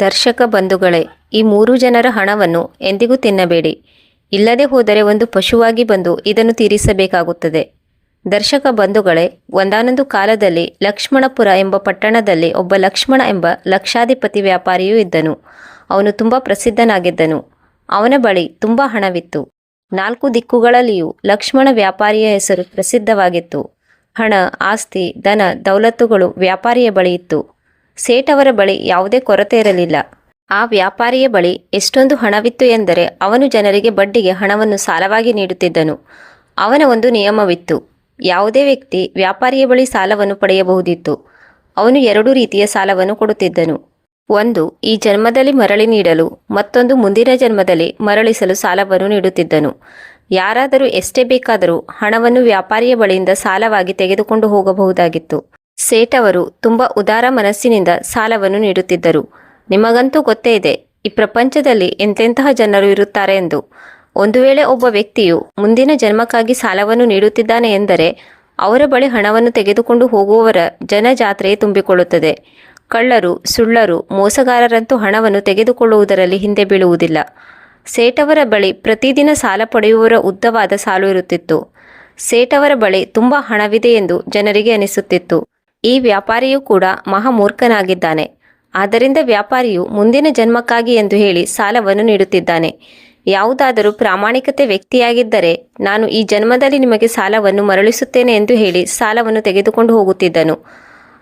ದರ್ಶಕ ಬಂಧುಗಳೇ, ಈ ಮೂರು ಜನರ ಹಣವನ್ನು ಎಂದಿಗೂ ತಿನ್ನಬೇಡಿ. ಇಲ್ಲದೆ ಹೋದರೆ ಒಂದು ಪಶುವಾಗಿ ಬಂದು ಇದನ್ನು ತೀರಿಸಬೇಕಾಗುತ್ತದೆ. ದರ್ಶಕ ಬಂಧುಗಳೇ, ಒಂದಾನೊಂದು ಕಾಲದಲ್ಲಿ ಲಕ್ಷ್ಮಣಪುರ ಎಂಬ ಪಟ್ಟಣದಲ್ಲಿ ಒಬ್ಬ ಲಕ್ಷ್ಮಣ ಎಂಬ ಲಕ್ಷಾಧಿಪತಿ ವ್ಯಾಪಾರಿಯೂ ಇದ್ದನು. ಅವನು ತುಂಬ ಪ್ರಸಿದ್ಧನಾಗಿದ್ದನು. ಅವನ ಬಳಿ ತುಂಬ ಹಣವಿತ್ತು. ನಾಲ್ಕು ದಿಕ್ಕುಗಳಲ್ಲಿಯೂ ಲಕ್ಷ್ಮಣ ವ್ಯಾಪಾರಿಯ ಹೆಸರು ಪ್ರಸಿದ್ಧವಾಗಿತ್ತು. ಹಣ, ಆಸ್ತಿ ದನ ದೌಲತ್ತುಗಳು ವ್ಯಾಪಾರಿಯ ಬಳಿ ಇತ್ತು. ಸೇಠವರ ಬಳಿ ಯಾವುದೇ ಕೊರತೆ ಇರಲಿಲ್ಲ. ಆ ವ್ಯಾಪಾರಿಯ ಬಳಿ ಎಷ್ಟೊಂದು ಹಣವಿತ್ತು ಎಂದರೆ ಅವನು ಜನರಿಗೆ ಬಡ್ಡಿಗೆ ಹಣವನ್ನು ಸಾಲವಾಗಿ ನೀಡುತ್ತಿದ್ದನು. ಅವನ ಒಂದು ನಿಯಮವಿತ್ತು. ಯಾವುದೇ ವ್ಯಕ್ತಿ ವ್ಯಾಪಾರಿಯ ಬಳಿ ಸಾಲವನ್ನು ಪಡೆಯಬಹುದಿತ್ತು. ಅವನು ಎರಡು ರೀತಿಯ ಸಾಲವನ್ನು ಕೊಡುತ್ತಿದ್ದನು. ಒಂದು, ಈ ಜನ್ಮದಲ್ಲಿ ಮರಳಿ ನೀಡಲು, ಮತ್ತೊಂದು ಮುಂದಿನ ಜನ್ಮದಲ್ಲಿ ಮರಳಿಸಲು ಸಾಲವನ್ನು ನೀಡುತ್ತಿದ್ದನು. ಯಾರಾದರೂ ಎಷ್ಟೇ ಬೇಕಾದರೂ ಹಣವನ್ನು ವ್ಯಾಪಾರಿಯ ಬಳಿಯಿಂದ ಸಾಲವಾಗಿ ತೆಗೆದುಕೊಂಡು ಹೋಗಬಹುದಾಗಿತ್ತು. ಸೇಠವರು ತುಂಬ ಉದಾರ ಮನಸ್ಸಿನಿಂದ ಸಾಲವನ್ನು ನೀಡುತ್ತಿದ್ದರು. ನಿಮಗಂತೂ ಗೊತ್ತೇ ಇದೆ, ಈ ಪ್ರಪಂಚದಲ್ಲಿ ಎಂತೆಂತಹ ಜನರು ಇರುತ್ತಾರೆ ಎಂದು. ಒಂದು ವೇಳೆ ಒಬ್ಬ ವ್ಯಕ್ತಿಯು ಮುಂದಿನ ಜನ್ಮಕ್ಕಾಗಿ ಸಾಲವನ್ನು ನೀಡುತ್ತಿದ್ದಾನೆ ಎಂದರೆ ಅವರ ಬಳಿ ಹಣವನ್ನು ತೆಗೆದುಕೊಂಡು ಹೋಗುವವರ ಜನಜಾತ್ರೆಯೇ ತುಂಬಿಕೊಳ್ಳುತ್ತದೆ. ಕಳ್ಳರು, ಸುಳ್ಳರು, ಮೋಸಗಾರರಂತೂ ಹಣವನ್ನು ತೆಗೆದುಕೊಳ್ಳುವುದರಲ್ಲಿ ಹಿಂದೆ ಬೀಳುವುದಿಲ್ಲ. ಸೇಠವರ ಬಳಿ ಪ್ರತಿದಿನ ಸಾಲ ಪಡೆಯುವವರ ಉದ್ದವಾದ ಸಾಲು ಇರುತ್ತಿತ್ತು. ಸೇಠವರ ಬಳಿ ತುಂಬ ಹಣವಿದೆ ಎಂದು ಜನರಿಗೆ ಅನಿಸುತ್ತಿತ್ತು. ಈ ವ್ಯಾಪಾರಿಯೂ ಕೂಡ ಮಹಾಮೂರ್ಖನಾಗಿದ್ದಾನೆ. ಆದ್ದರಿಂದ ವ್ಯಾಪಾರಿಯು ಮುಂದಿನ ಜನ್ಮಕ್ಕಾಗಿ ಎಂದು ಹೇಳಿ ಸಾಲವನ್ನು ನೀಡುತ್ತಿದ್ದಾನೆ. ಯಾವುದಾದರೂ ಪ್ರಾಮಾಣಿಕತೆ ವ್ಯಕ್ತಿಯಾಗಿದ್ದರೆ ನಾನು ಈ ಜನ್ಮದಲ್ಲಿ ನಿಮಗೆ ಸಾಲವನ್ನು ಮರಳಿಸುತ್ತೇನೆ ಎಂದು ಹೇಳಿ ಸಾಲವನ್ನು ತೆಗೆದುಕೊಂಡು ಹೋಗುತ್ತಿದ್ದನು.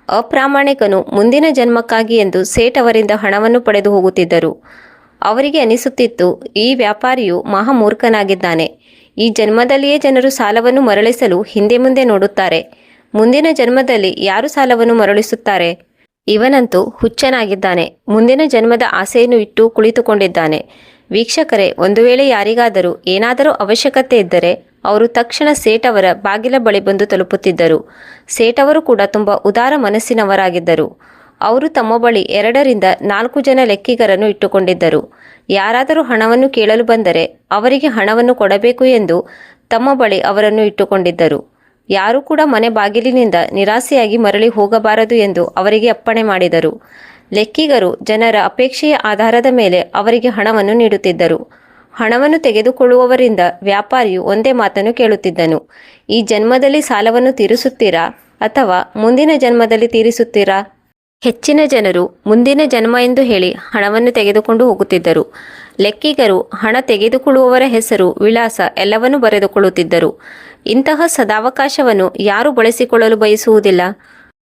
ಅಪ್ರಾಮಾಣಿಕನು ಮುಂದಿನ ಜನ್ಮಕ್ಕಾಗಿ ಎಂದು ಸೇಟ್ ಅವರಿಂದ ಹಣವನ್ನು ಪಡೆದು ಹೋಗುತ್ತಿದ್ದರು. ಅವರಿಗೆ ಅನಿಸುತ್ತಿತ್ತು, ಈ ವ್ಯಾಪಾರಿಯು ಮಹಾಮೂರ್ಖನಾಗಿದ್ದಾನೆ. ಈ ಜನ್ಮದಲ್ಲಿಯೇ ಜನರು ಸಾಲವನ್ನು ಮರಳಿಸಲು ಹಿಂದೆ ಮುಂದೆ ನೋಡುತ್ತಾರೆ. ಮುಂದಿನ ಜನ್ಮದಲ್ಲಿ ಯಾರು ಸಾಲವನ್ನು ಮರಳಿಸುತ್ತಾರೆ? ಇವನಂತೂ ಹುಚ್ಚನಾಗಿದ್ದಾನೆ. ಮುಂದಿನ ಜನ್ಮದ ಆಸೆಯನ್ನು ಇಟ್ಟು ಕುಳಿತುಕೊಂಡಿದ್ದಾನೆ. ವೀಕ್ಷಕರೇ, ಒಂದು ವೇಳೆ ಯಾರಿಗಾದರೂ ಏನಾದರೂ ಅವಶ್ಯಕತೆ ಇದ್ದರೆ ಅವರು ತಕ್ಷಣ ಸೇಠ್ ಅವರ ಬಾಗಿಲ ಬಳಿ ಬಂದು ತಲುಪುತ್ತಿದ್ದರು. ಸೇಠ್ ಅವರು ಕೂಡ ತುಂಬ ಉದಾರ ಮನಸ್ಸಿನವರಾಗಿದ್ದರು. ಅವರು ತಮ್ಮ ಬಳಿ ಎರಡರಿಂದ ನಾಲ್ಕು ಜನ ಲೆಕ್ಕಿಗರನ್ನು ಇಟ್ಟುಕೊಂಡಿದ್ದರು. ಯಾರಾದರೂ ಹಣವನ್ನು ಕೇಳಲು ಬಂದರೆ ಅವರಿಗೆ ಹಣವನ್ನು ಕೊಡಬೇಕು ಎಂದು ತಮ್ಮ ಬಳಿ ಅವರನ್ನು ಇಟ್ಟುಕೊಂಡಿದ್ದರು. ಯಾರೂ ಕೂಡ ಮನೆ ಬಾಗಿಲಿನಿಂದ ನಿರಾಸೆಯಾಗಿ ಮರಳಿ ಹೋಗಬಾರದು ಎಂದು ಅವರಿಗೆ ಅಪ್ಪಣೆ ಮಾಡಿದರು. ಲೆಕ್ಕಿಗರು ಜನರ ಅಪೇಕ್ಷೆಯ ಆಧಾರದ ಮೇಲೆ ಅವರಿಗೆ ಹಣವನ್ನು ನೀಡುತ್ತಿದ್ದರು. ಹಣವನ್ನು ತೆಗೆದುಕೊಳ್ಳುವವರಿಂದ ವ್ಯಾಪಾರಿಯು ಒಂದೇ ಮಾತನ್ನು ಕೇಳುತ್ತಿದ್ದನು. ಈ ಜನ್ಮದಲ್ಲಿ ಸಾಲವನ್ನು ತೀರಿಸುತ್ತೀರಾ ಅಥವಾ ಮುಂದಿನ ಜನ್ಮದಲ್ಲಿ ತೀರಿಸುತ್ತೀರಾ? ಹೆಚ್ಚಿನ ಜನರು ಮುಂದಿನ ಜನ್ಮ ಎಂದು ಹೇಳಿ ಹಣವನ್ನು ತೆಗೆದುಕೊಂಡು ಹೋಗುತ್ತಿದ್ದರು. ಲೆಕ್ಕಿಗರು ಹಣ ತೆಗೆದುಕೊಳ್ಳುವವರ ಹೆಸರು ವಿಳಾಸ ಎಲ್ಲವನ್ನೂ ಬರೆದುಕೊಳ್ಳುತ್ತಿದ್ದರು. ಇಂತಹ ಸದಾವಕಾಶವನ್ನು ಯಾರು ಬಳಸಿಕೊಳ್ಳಲು ಬಯಸುವುದಿಲ್ಲ.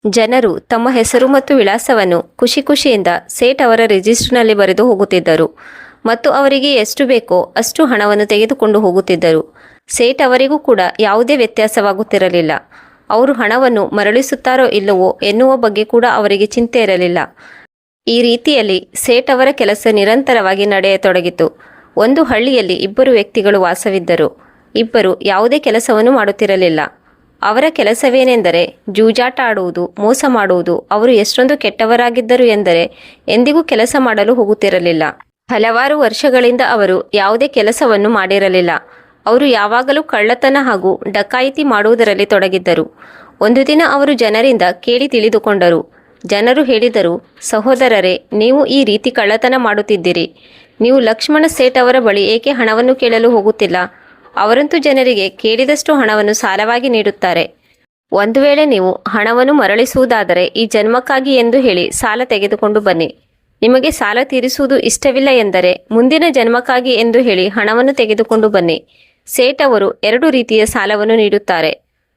ಜನರು ತಮ್ಮ ಹೆಸರು ಮತ್ತು ವಿಳಾಸವನ್ನು ಖುಷಿ ಖುಷಿಯಿಂದ ಸೇಟ್ ಅವರ ರಿಜಿಸ್ಟರ್ನಲ್ಲಿ ಬರೆದು ಹೋಗುತ್ತಿದ್ದರು. ಮತ್ತು ಅವರಿಗೆ ಎಷ್ಟು ಬೇಕೋ ಅಷ್ಟು ಹಣವನ್ನು ತೆಗೆದುಕೊಂಡು ಹೋಗುತ್ತಿದ್ದರು. ಸೇಟ್ ಅವರಿಗೂ ಕೂಡ ಯಾವುದೇ ವ್ಯತ್ಯಾಸವಾಗುತ್ತಿರಲಿಲ್ಲ. ಅವರು ಹಣವನ್ನು ಮರಳಿಸುತ್ತಾರೋ ಇಲ್ಲವೋ ಎನ್ನುವ ಬಗ್ಗೆ ಕೂಡ ಅವರಿಗೆ ಚಿಂತೆ ಇರಲಿಲ್ಲ. ಈ ರೀತಿಯಲ್ಲಿ ಸೇಟ್ ಅವರ ಕೆಲಸ ನಿರಂತರವಾಗಿ ನಡೆಯತೊಡಗಿತು. ಒಂದು ಹಳ್ಳಿಯಲ್ಲಿ ಇಬ್ಬರು ವ್ಯಕ್ತಿಗಳು ವಾಸವಿದ್ದರು. ಇಬ್ಬರು ಯಾವುದೇ ಕೆಲಸವನ್ನು ಮಾಡುತ್ತಿರಲಿಲ್ಲ. ಅವರ ಕೆಲಸವೇನೆಂದರೆ ಜೂಜಾಟ ಆಡುವುದು, ಮೋಸ ಮಾಡುವುದು, ಅವರು ಎಷ್ಟೊಂದು ಕೆಟ್ಟವರಾಗಿದ್ದರು ಎಂದರೆ ಎಂದಿಗೂ ಕೆಲಸ ಮಾಡಲು ಹೋಗುತ್ತಿರಲಿಲ್ಲ. ಹಲವಾರು ವರ್ಷಗಳಿಂದ ಅವರು ಯಾವುದೇ ಕೆಲಸವನ್ನು ಮಾಡಿರಲಿಲ್ಲ. ಅವರು ಯಾವಾಗಲೂ ಕಳ್ಳತನ ಹಾಗೂ ಡಕಾಯಿತಿ ಮಾಡುವುದರಲ್ಲಿ ತೊಡಗಿದ್ದರು. ಒಂದು ದಿನ ಅವರು ಜನರಿಂದ ಕೇಳಿ ತಿಳಿದುಕೊಂಡರು. ಜನರು ಹೇಳಿದರು, ಸಹೋದರರೇ, ನೀವು ಈ ರೀತಿ ಕಳ್ಳತನ ಮಾಡುತ್ತಿದ್ದೀರಿ. ನೀವು ಲಕ್ಷ್ಮಣ ಸೇಠ್ ಅವರ ಬಳಿ ಏಕೆ ಹಣವನ್ನು ಕೇಳಲು ಹೋಗುತ್ತಿಲ್ಲ? ಅವರಂತೂ ಜನರಿಗೆ ಕೇಳಿದಷ್ಟು ಹಣವನ್ನು ಸಾಲವಾಗಿ ನೀಡುತ್ತಾರೆ. ಒಂದು ವೇಳೆ ನೀವು ಹಣವನ್ನು ಮರಳಿಸುವುದಾದರೆ ಈ ಜನ್ಮಕ್ಕಾಗಿ ಎಂದು ಹೇಳಿ ಸಾಲ ತೆಗೆದುಕೊಂಡು ಬನ್ನಿ. ನಿಮಗೆ ಸಾಲ ತೀರಿಸುವುದು ಇಷ್ಟವಿಲ್ಲ ಎಂದರೆ ಮುಂದಿನ ಜನ್ಮಕ್ಕಾಗಿ ಎಂದು ಹೇಳಿ ಹಣವನ್ನು ತೆಗೆದುಕೊಂಡು ಬನ್ನಿ. ಸೇಠ್ ಅವರು ಎರಡು ರೀತಿಯ ಸಾಲವನ್ನು ನೀಡುತ್ತಾರೆ.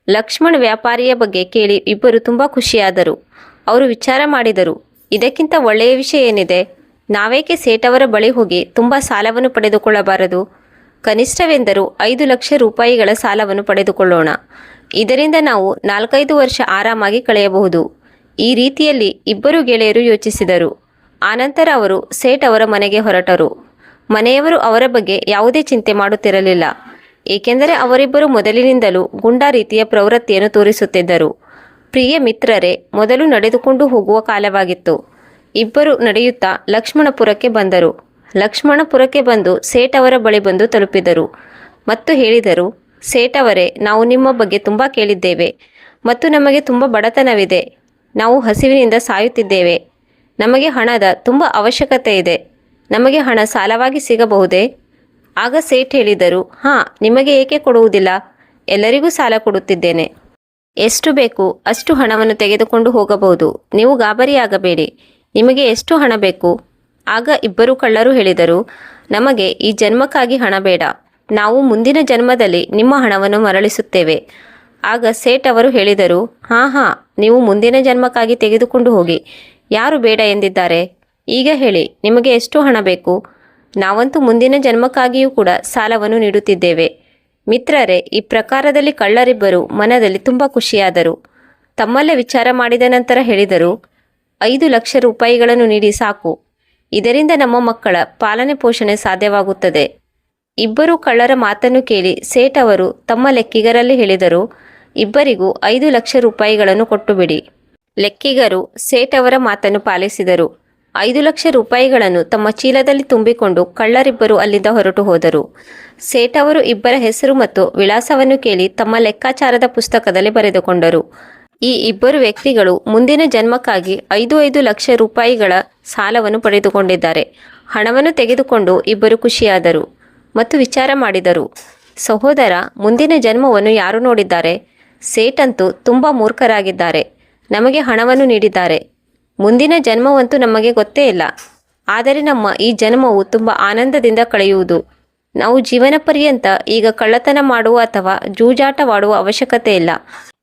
ಲಕ್ಷ್ಮಣ್ ವ್ಯಾಪಾರಿಯ ಬಗ್ಗೆ ಕೇಳಿ ಇಬ್ಬರು ತುಂಬ ಖುಷಿಯಾದರು. ಅವರು ವಿಚಾರ ಮಾಡಿದರು, ಇದಕ್ಕಿಂತ ಒಳ್ಳೆಯ ವಿಷಯ ಏನಿದೆ? ನಾವೇಕೆ ಸೇಠ್ ಬಳಿ ಹೋಗಿ ತುಂಬ ಸಾಲವನ್ನು ಪಡೆದುಕೊಳ್ಳಬಾರದು? ಕನಿಷ್ಠವೆಂದರೂ ಐದು ಲಕ್ಷ ರೂಪಾಯಿಗಳ ಸಾಲವನ್ನು ಪಡೆದುಕೊಳ್ಳೋಣ. ಇದರಿಂದ ನಾವು ನಾಲ್ಕೈದು ವರ್ಷ ಆರಾಮಾಗಿ ಕಳೆಯಬಹುದು. ಈ ರೀತಿಯಲ್ಲಿ ಇಬ್ಬರು ಗೆಳೆಯರು ಯೋಚಿಸಿದರು. ಆನಂತರ ಅವರು ಸೇಠ್ ಅವರ ಮನೆಗೆ ಹೊರಟರು. ಮನೆಯವರು ಅವರ ಬಗ್ಗೆ ಯಾವುದೇ ಚಿಂತೆ ಮಾಡುತ್ತಿರಲಿಲ್ಲ. ಏಕೆಂದರೆ ಅವರಿಬ್ಬರು ಮೊದಲಿನಿಂದಲೂ ಗುಂಡಾ ರೀತಿಯ ಪ್ರವೃತ್ತಿಯನ್ನು ತೋರಿಸುತ್ತಿದ್ದರು. ಪ್ರಿಯ ಮಿತ್ರರೇ, ಮೊದಲು ನಡೆದುಕೊಂಡು ಹೋಗುವ ಕಾಲವಾಗಿತ್ತು. ಇಬ್ಬರು ನಡೆಯುತ್ತಾ ಲಕ್ಷ್ಮಣಪುರಕ್ಕೆ ಬಂದರು. ಲಕ್ಷ್ಮಣಪುರಕ್ಕೆ ಬಂದು ಸೇಠ್ ಅವರ ಬಳಿ ಬಂದು ತಲುಪಿದರು. ಮತ್ತು ಹೇಳಿದರು, ಸೇಠ್ ಅವರೇ, ನಾವು ನಿಮ್ಮ ಬಗ್ಗೆ ತುಂಬ ಕೇಳಿದ್ದೇವೆ ಮತ್ತು ನಮಗೆ ತುಂಬ ಬಡತನವಿದೆ. ನಾವು ಹಸಿವಿನಿಂದ ಸಾಯುತ್ತಿದ್ದೇವೆ. ನಮಗೆ ಹಣದ ತುಂಬ ಅವಶ್ಯಕತೆ ಇದೆ. ನಮಗೆ ಹಣ ಸಾಲವಾಗಿ ಸಿಗಬಹುದೇ? ಆಗ ಸೇಠ್ ಹೇಳಿದರು, ಹಾಂ, ನಿಮಗೆ ಏಕೆ ಕೊಡುವುದಿಲ್ಲ? ಎಲ್ಲರಿಗೂ ಸಾಲ ಕೊಡುತ್ತಿದ್ದೇನೆ. ಎಷ್ಟು ಬೇಕು ಅಷ್ಟು ಹಣವನ್ನು ತೆಗೆದುಕೊಂಡು ಹೋಗಬಹುದು. ನೀವು ಗಾಬರಿಯಾಗಬೇಡಿ. ನಿಮಗೆ ಎಷ್ಟು ಹಣ ಬೇಕು? ಆಗ ಇಬ್ಬರು ಕಳ್ಳರು ಹೇಳಿದರು, ನಮಗೆ ಈ ಜನ್ಮಕ್ಕಾಗಿ ಹಣ ಬೇಡ. ನಾವು ಮುಂದಿನ ಜನ್ಮದಲ್ಲಿ ನಿಮ್ಮ ಹಣವನ್ನು ಮರಳಿಸುತ್ತೇವೆ. ಆಗ ಸೇಠ್ ಅವರು ಹೇಳಿದರು, ಹಾಂ ಹಾಂ, ನೀವು ಮುಂದಿನ ಜನ್ಮಕ್ಕಾಗಿ ತೆಗೆದುಕೊಂಡು ಹೋಗಿ. ಯಾರು ಬೇಡ ಎಂದಿದ್ದಾರೆ? ಈಗ ಹೇಳಿ, ನಿಮಗೆ ಎಷ್ಟು ಹಣ ಬೇಕು? ನಾವಂತೂ ಮುಂದಿನ ಜನ್ಮಕ್ಕಾಗಿಯೂ ಕೂಡ ಸಾಲವನ್ನು ನೀಡುತ್ತಿದ್ದೇವೆ. ಮಿತ್ರರೇ, ಈ ಪ್ರಕಾರದಲ್ಲಿ ಕಳ್ಳರಿಬ್ಬರು ಮನದಲ್ಲಿ ತುಂಬ ಖುಷಿಯಾದರು. ತಮ್ಮಲ್ಲೇ ವಿಚಾರ ಮಾಡಿದ ನಂತರ ಹೇಳಿದರು, ಐದು ಲಕ್ಷ ರೂಪಾಯಿಗಳನ್ನು ನೀಡಿ ಸಾಕು. ಇದರಿಂದ ನಮ್ಮ ಮಕ್ಕಳ ಪಾಲನೆ ಪೋಷಣೆ ಸಾಧ್ಯವಾಗುತ್ತದೆ. ಇಬ್ಬರು ಕಳ್ಳರ ಮಾತನ್ನು ಕೇಳಿ ಸೇಠ್ ಅವರು ತಮ್ಮ ಲೆಕ್ಕಿಗರಲ್ಲಿ ಹೇಳಿದರು, ಇಬ್ಬರಿಗೂ ಐದು ಲಕ್ಷ ರೂಪಾಯಿಗಳನ್ನು ಕೊಟ್ಟು ಬಿಡಿ ಲೆಕ್ಕಿಗರು ಸೇಠ್ ಅವರ ಮಾತನ್ನು ಪಾಲಿಸಿದರು. ಐದು ಲಕ್ಷ ರೂಪಾಯಿಗಳನ್ನು ತಮ್ಮ ಚೀಲದಲ್ಲಿ ತುಂಬಿಕೊಂಡು ಕಳ್ಳರಿಬ್ಬರು ಅಲ್ಲಿಂದ ಹೊರಟು ಹೋದರು. ಸೇಠ್ ಅವರು ಇಬ್ಬರ ಹೆಸರು ಮತ್ತು ವಿಳಾಸವನ್ನು ಕೇಳಿ ತಮ್ಮ ಲೆಕ್ಕಾಚಾರದ ಪುಸ್ತಕದಲ್ಲಿ ಬರೆದುಕೊಂಡರು. ಈ ಇಬ್ಬರು ವ್ಯಕ್ತಿಗಳು ಮುಂದಿನ ಜನ್ಮಕ್ಕಾಗಿ ಐದು ಐದು ಲಕ್ಷ ರೂಪಾಯಿಗಳ ಸಾಲವನ್ನು ಪಡೆದುಕೊಂಡಿದ್ದಾರೆ. ಹಣವನ್ನು ತೆಗೆದುಕೊಂಡು ಇಬ್ಬರು ಖುಷಿಯಾದರು ಮತ್ತು ವಿಚಾರ ಮಾಡಿದರು. ಸಹೋದರ, ಮುಂದಿನ ಜನ್ಮವನ್ನು ಯಾರು ನೋಡಿದ್ದಾರೆ? ಸೇಟಂತೂ ತುಂಬ ಮೂರ್ಖರಾಗಿದ್ದಾರೆ. ನಮಗೆ ಹಣವನ್ನು ನೀಡಿದ್ದಾರೆ. ಮುಂದಿನ ಜನ್ಮವಂತೂ ನಮಗೆ ಗೊತ್ತೇ ಇಲ್ಲ. ಆದರೆ ನಮ್ಮ ಈ ಜನ್ಮವು ತುಂಬ ಆನಂದದಿಂದ ಕಳೆಯುವುದು. ನಾವು ಜೀವನ ಪರ್ಯಂತ ಈಗ ಕಳ್ಳತನ ಮಾಡುವ ಅಥವಾ ಜೂಜಾಟವಾಡುವ ಅವಶ್ಯಕತೆ ಇಲ್ಲ.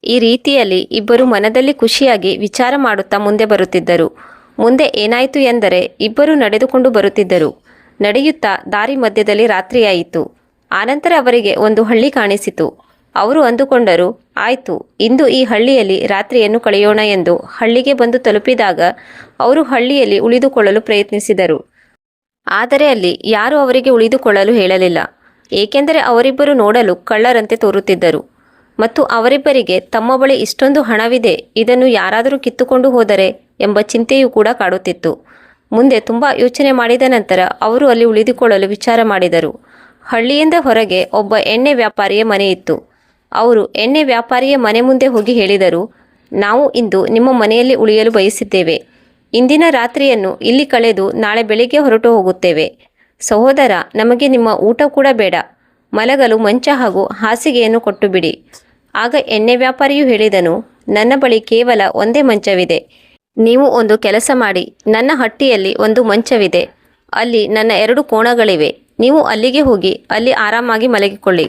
ಈ ರೀತಿಯಲ್ಲಿ ಇಬ್ಬರು ಮನದಲ್ಲಿ ಖುಷಿಯಾಗಿ ವಿಚಾರ ಮಾಡುತ್ತಾ ಮುಂದೆ ಬರುತ್ತಿದ್ದರು. ಮುಂದೆ ಏನಾಯಿತು ಎಂದರೆ ಇಬ್ಬರು ನಡೆದುಕೊಂಡು ಬರುತ್ತಿದ್ದರು. ನಡೆಯುತ್ತಾ ದಾರಿ ಮಧ್ಯದಲ್ಲಿ ರಾತ್ರಿಯಾಯಿತು. ಆನಂತರ ಅವರಿಗೆ ಒಂದು ಹಳ್ಳಿ ಕಾಣಿಸಿತು. ಅವರು ಅಂದುಕೊಂಡರು, ಆಯಿತು, ಇಂದು ಈ ಹಳ್ಳಿಯಲ್ಲಿ ರಾತ್ರಿಯನ್ನು ಕಳೆಯೋಣ ಎಂದು ಹಳ್ಳಿಗೆ ಬಂದು ತಲುಪಿದಾಗ ಅವರು ಹಳ್ಳಿಯಲ್ಲಿ ಉಳಿದುಕೊಳ್ಳಲು ಪ್ರಯತ್ನಿಸಿದರು. ಆದರೆ ಅಲ್ಲಿ ಯಾರೂ ಅವರಿಗೆ ಉಳಿದುಕೊಳ್ಳಲು ಹೇಳಲಿಲ್ಲ. ಏಕೆಂದರೆ ಅವರಿಬ್ಬರು ನೋಡಲು ಕಳ್ಳರಂತೆ ತೋರುತ್ತಿದ್ದರು. ಮತ್ತು ಅವರಿಬ್ಬರಿಗೆ ತಮ್ಮ ಬಳಿ ಇಷ್ಟೊಂದು ಹಣವಿದೆ, ಇದನ್ನು ಯಾರಾದರೂ ಕಿತ್ತುಕೊಂಡು ಹೋದರೆ ಎಂಬ ಚಿಂತೆಯೂ ಕೂಡ ಕಾಡುತ್ತಿತ್ತು. ಮುಂದೆ ತುಂಬ ಯೋಚನೆ ಮಾಡಿದ ನಂತರ ಅವರು ಅಲ್ಲಿ ಉಳಿದುಕೊಳ್ಳಲು ವಿಚಾರ ಮಾಡಿದರು. ಹಳ್ಳಿಯಿಂದ ಹೊರಗೆ ಒಬ್ಬ ಎಣ್ಣೆ ವ್ಯಾಪಾರಿಯ ಮನೆ ಇತ್ತು. ಅವರು ಎಣ್ಣೆ ವ್ಯಾಪಾರಿಯ ಮನೆ ಮುಂದೆ ಹೋಗಿ ಹೇಳಿದರು, ನಾವು ಇಂದು ನಿಮ್ಮ ಮನೆಯಲ್ಲಿ ಉಳಿಯಲು ಬಯಸಿದ್ದೇವೆ. ಇಂದಿನ ರಾತ್ರಿಯನ್ನು ಇಲ್ಲಿ ಕಳೆದು ನಾಳೆ ಬೆಳಿಗ್ಗೆ ಹೊರಟು ಹೋಗುತ್ತೇವೆ. ಸಹೋದರ, ನಮಗೆ ನಿಮ್ಮ ಊಟ ಕೂಡ ಬೇಡ. ಮಲಗಲು ಮಂಚ ಹಾಗೂ ಹಾಸಿಗೆಯನ್ನು ಕೊಟ್ಟು ಬಿಡಿ ಆಗ ಎಣ್ಣೆ ವ್ಯಾಪಾರಿಯು ಹೇಳಿದನು, ನನ್ನ ಬಳಿ ಕೇವಲ ಒಂದೇ ಮಂಚವಿದೆ. ನೀವು ಒಂದು ಕೆಲಸ ಮಾಡಿ, ನನ್ನ ಹಟ್ಟಿಯಲ್ಲಿ ಒಂದು ಮಂಚವಿದೆ. ಅಲ್ಲಿ ನನ್ನ ಎರಡು ಕೋಣಗಳಿವೆ. ನೀವು ಅಲ್ಲಿಗೆ ಹೋಗಿ, ಅಲ್ಲಿ ಆರಾಮಾಗಿ ಮಲಗಿಕೊಳ್ಳಿ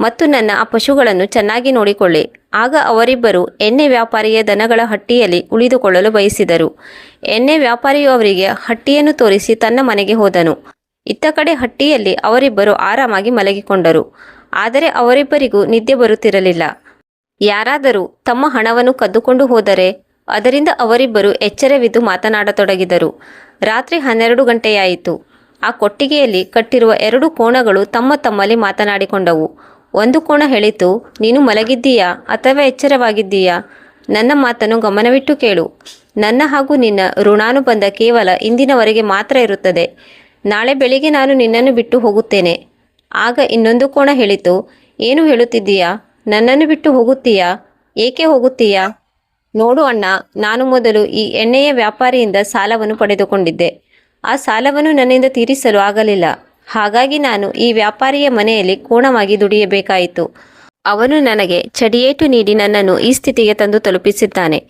ಮತ್ತು ನನ್ನ ಆ ಪಶುಗಳನ್ನು ಚೆನ್ನಾಗಿ ನೋಡಿಕೊಳ್ಳಿ. ಆಗ ಅವರಿಬ್ಬರು ಎಣ್ಣೆ ವ್ಯಾಪಾರಿಯ ದನಗಳ ಹಟ್ಟಿಯಲ್ಲಿ ಉಳಿದುಕೊಳ್ಳಲು ಬಯಸಿದರು. ಎಣ್ಣೆ ವ್ಯಾಪಾರಿಯು ಅವರಿಗೆ ಹಟ್ಟಿಯನ್ನು ತೋರಿಸಿ ತನ್ನ ಮನೆಗೆ ಹೋದನು. ಇತ್ತ ಕಡೆ ಹಟ್ಟಿಯಲ್ಲಿ ಅವರಿಬ್ಬರು ಆರಾಮಾಗಿ ಮಲಗಿಕೊಂಡರು. ಆದರೆ ಅವರಿಬ್ಬರಿಗೂ ನಿದ್ದೆ ಬರುತ್ತಿರಲಿಲ್ಲ. ಯಾರಾದರೂ ತಮ್ಮ ಹಣವನ್ನು ಕದ್ದುಕೊಂಡು ಹೋದರೆ ಅದರಿಂದ ಅವರಿಬ್ಬರು ಎಚ್ಚರವಿದ್ದು ಮಾತನಾಡತೊಡಗಿದರು. ರಾತ್ರಿ ಹನ್ನೆರಡು ಗಂಟೆಯಾಯಿತು. ಆ ಕೊಟ್ಟಿಗೆಯಲ್ಲಿ ಕಟ್ಟಿರುವ ಎರಡು ಕೋಣಗಳು ತಮ್ಮ ತಮ್ಮಲ್ಲಿ ಮಾತನಾಡಿಕೊಂಡವು. ಒಂದು ಕೋಣ ಹೇಳಿತು, ನೀನು ಮಲಗಿದ್ದೀಯಾ ಅಥವಾ ಎಚ್ಚರವಾಗಿದ್ದೀಯಾ? ನನ್ನ ಮಾತನ್ನು ಗಮನವಿಟ್ಟು ಕೇಳು. ನನ್ನ ಹಾಗೂ ನಿನ್ನ ಋಣಾನುಬಂಧ ಕೇವಲ ಇಂದಿನವರೆಗೆ ಮಾತ್ರ ಇರುತ್ತದೆ. ನಾಳೆ ಬೆಳಿಗ್ಗೆ ನಾನು ನಿನ್ನನ್ನು ಬಿಟ್ಟು ಹೋಗುತ್ತೇನೆ. ಆಗ ಇನ್ನೊಂದು ಕೋಣ ಹೇಳಿತು, ಏನು ಹೇಳುತ್ತಿದ್ದೀಯಾ? ನನ್ನನ್ನು ಬಿಟ್ಟು ಹೋಗುತ್ತೀಯಾ? ಏಕೆ ಹೋಗುತ್ತೀಯಾ? ನೋಡು ಅಣ್ಣ, ನಾನು ಮೊದಲು ಈ ಎಣ್ಣೆಯ ವ್ಯಾಪಾರಿಯಿಂದ ಸಾಲವನ್ನು ಪಡೆದುಕೊಂಡಿದ್ದೆ. ಆ ಸಾಲವನ್ನು ನನ್ನಿಂದ ತೀರಿಸಲು ಆಗಲಿಲ್ಲ. ಹಾಗಾಗಿ ನಾನು ಈ ವ್ಯಾಪಾರಿಯ ಮನೆಯಲ್ಲಿ ಕೋಣವಾಗಿ ದುಡಿಯಬೇಕಾಯಿತು. ಅವನು ನನಗೆ ಚಡಿಯೇಟು ನೀಡಿ ನನ್ನನ್ನು ಈ ಸ್ಥಿತಿಗೆ ತಂದು ತಲುಪಿಸಿದ್ದಾನೆ.